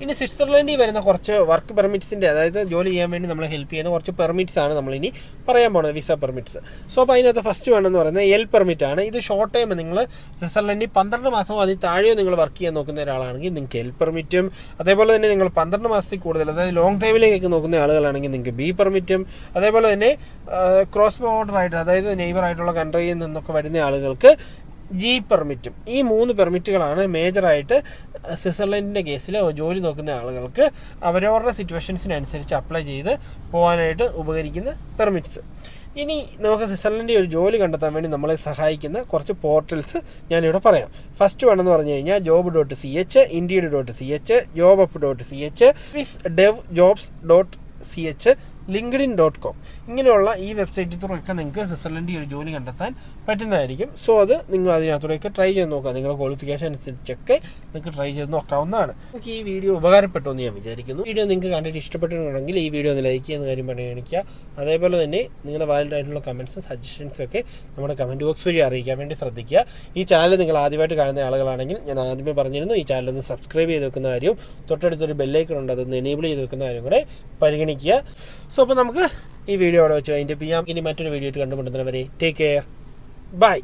ഇനി സ്വിറ്റ്സർലൻഡിൽ വരുന്ന കുറച്ച് വർക്ക് പെർമിറ്റ്സിന്റെ അതായത് ജോലി ചെയ്യാൻ വേണ്ടി നമ്മളെ ഹെൽപ്പ് ചെയ്യുന്ന കുറച്ച് പെർമിറ്റ്സ് ആണ് നമ്മളിനി പറയാൻ പോകുന്നത് വിസ പെർമിറ്റ്സ് സോ അപ്പോൾ അതിനകത്ത് ഫസ്റ്റ് വേണമെന്ന് പറയുന്നത് എൽ പെർമിറ്റ് ആണ്. ഇത് ഷോർട്ട് ടൈം നിങ്ങൾ സ്വിറ്റ്സർലൻഡിൽ പന്ത്രണ്ട് മാസം അതിൽ താഴെയോ നിങ്ങൾ വർക്ക് ചെയ്യാൻ നോക്കുന്ന ഒരാളാണെങ്കിൽ നിങ്ങൾക്ക് എൽ പെർമിറ്റും അതേപോലെ തന്നെ നിങ്ങൾ പന്ത്രണ്ട് മാസത്തിൽ കൂടുതൽ അതായത് ലോങ് ടൈമിലേക്ക് നോക്കുന്ന ആളുകളാണെങ്കിൽ നിങ്ങൾക്ക് ബി പെർമിറ്റും അതേപോലെ തന്നെ ക്രോസ് ബോർഡർ ആയിട്ട് അതായത് നെയ്ബർ ആയിട്ടുള്ള കൺട്രിയിൽ നിന്നൊക്കെ വരുന്ന ആളുകൾക്ക് ജി പെർമിറ്റും ഈ മൂന്ന് പെർമിറ്റുകളാണ് മേജറായിട്ട് സ്വിറ്റ്സർലൻഡിന്റെ കേസിൽ ജോലി നോക്കുന്ന ആളുകൾക്ക് അവരവരുടെ സിറ്റുവേഷൻസിനനുസരിച്ച് അപ്ലൈ ചെയ്ത് പോകാനായിട്ട് ഉപകരിക്കുന്ന പെർമിറ്റ്സ് ഇനി നമുക്ക് സ്വിറ്റ്സർലൻഡിൽ ഒരു ജോലി കണ്ടെത്താൻ വേണ്ടി നമ്മളെ സഹായിക്കുന്ന കുറച്ച് പോർട്ടൽസ് ഞാനിവിടെ പറയാം. ഫസ്റ്റ് വേണമെന്ന് പറഞ്ഞു കഴിഞ്ഞാൽ job dot C H indeed dot C H job up dot C H dev jobs dot C H LinkedIn dot com ഇങ്ങനെയുള്ള ഈ വെബ്സൈറ്റിൽ കൂടെയൊക്കെ നിങ്ങൾക്ക് സ്വിറ്റ്സർലൻഡിൽ ഒരു ജോലി കണ്ടെത്താൻ പറ്റുന്നതായിരിക്കും. സോ അത് നിങ്ങൾ അതിനകത്തൂടെയൊക്കെ ട്രൈ ചെയ്ത് നോക്കുക. നിങ്ങളുടെ ക്വാളിഫിക്കേഷൻ അനുസരിച്ചൊക്കെ നിങ്ങൾക്ക് ട്രൈ ചെയ്ത് നോക്കാവുന്നതാണ്. നിങ്ങൾക്ക് ഈ വീഡിയോ ഉപകാരപ്പെട്ടു എന്ന് ഞാൻ വിചാരിക്കുന്നു. വീഡിയോ നിങ്ങൾക്ക് കണ്ടിട്ട് ഇഷ്ടപ്പെട്ടിട്ടുണ്ടെങ്കിൽ ഈ വീഡിയോ ഒന്ന് ലൈക്ക് ചെയ്യുന്ന കാര്യം പരിഗണിക്കുക. അതേപോലെ തന്നെ നിങ്ങളുടെ വാലിഡ് ആയിട്ടുള്ള കമൻസും സജഷൻസും ഒക്കെ നമ്മുടെ കമന്റ് ബോക്സ് വഴി അറിയിക്കാൻ വേണ്ടി ശ്രദ്ധിക്കുക. ഈ ചാനൽ നിങ്ങൾ ആദ്യമായിട്ട് കാണുന്ന ആളുകളാണെങ്കിൽ ഞാൻ ആദ്യമേ പറഞ്ഞിരുന്നു ഈ ചാനൽ ഒന്ന് സബ്സ്ക്രൈബ് ചെയ്ത് വെക്കുന്ന കാര്യവും തൊട്ടടുത്തൊരു ബെല്ലൈക്കൺ ഉണ്ട് അതൊന്ന് എനേബിൾ ചെയ്ത് വെക്കുന്ന കാര്യം കൂടെ പരിഗണിക്കുക. സോ അപ്പോൾ നമുക്ക് ഈ വീഡിയോ അവിടെ വെച്ച് കഴിഞ്ഞിട്ട് ചെയ്യാം ഇനി മറ്റൊരു വീഡിയോ ആയിട്ട് കണ്ടുമുട്ടുന്നവരെ ടേക്ക് കെയർ ബൈ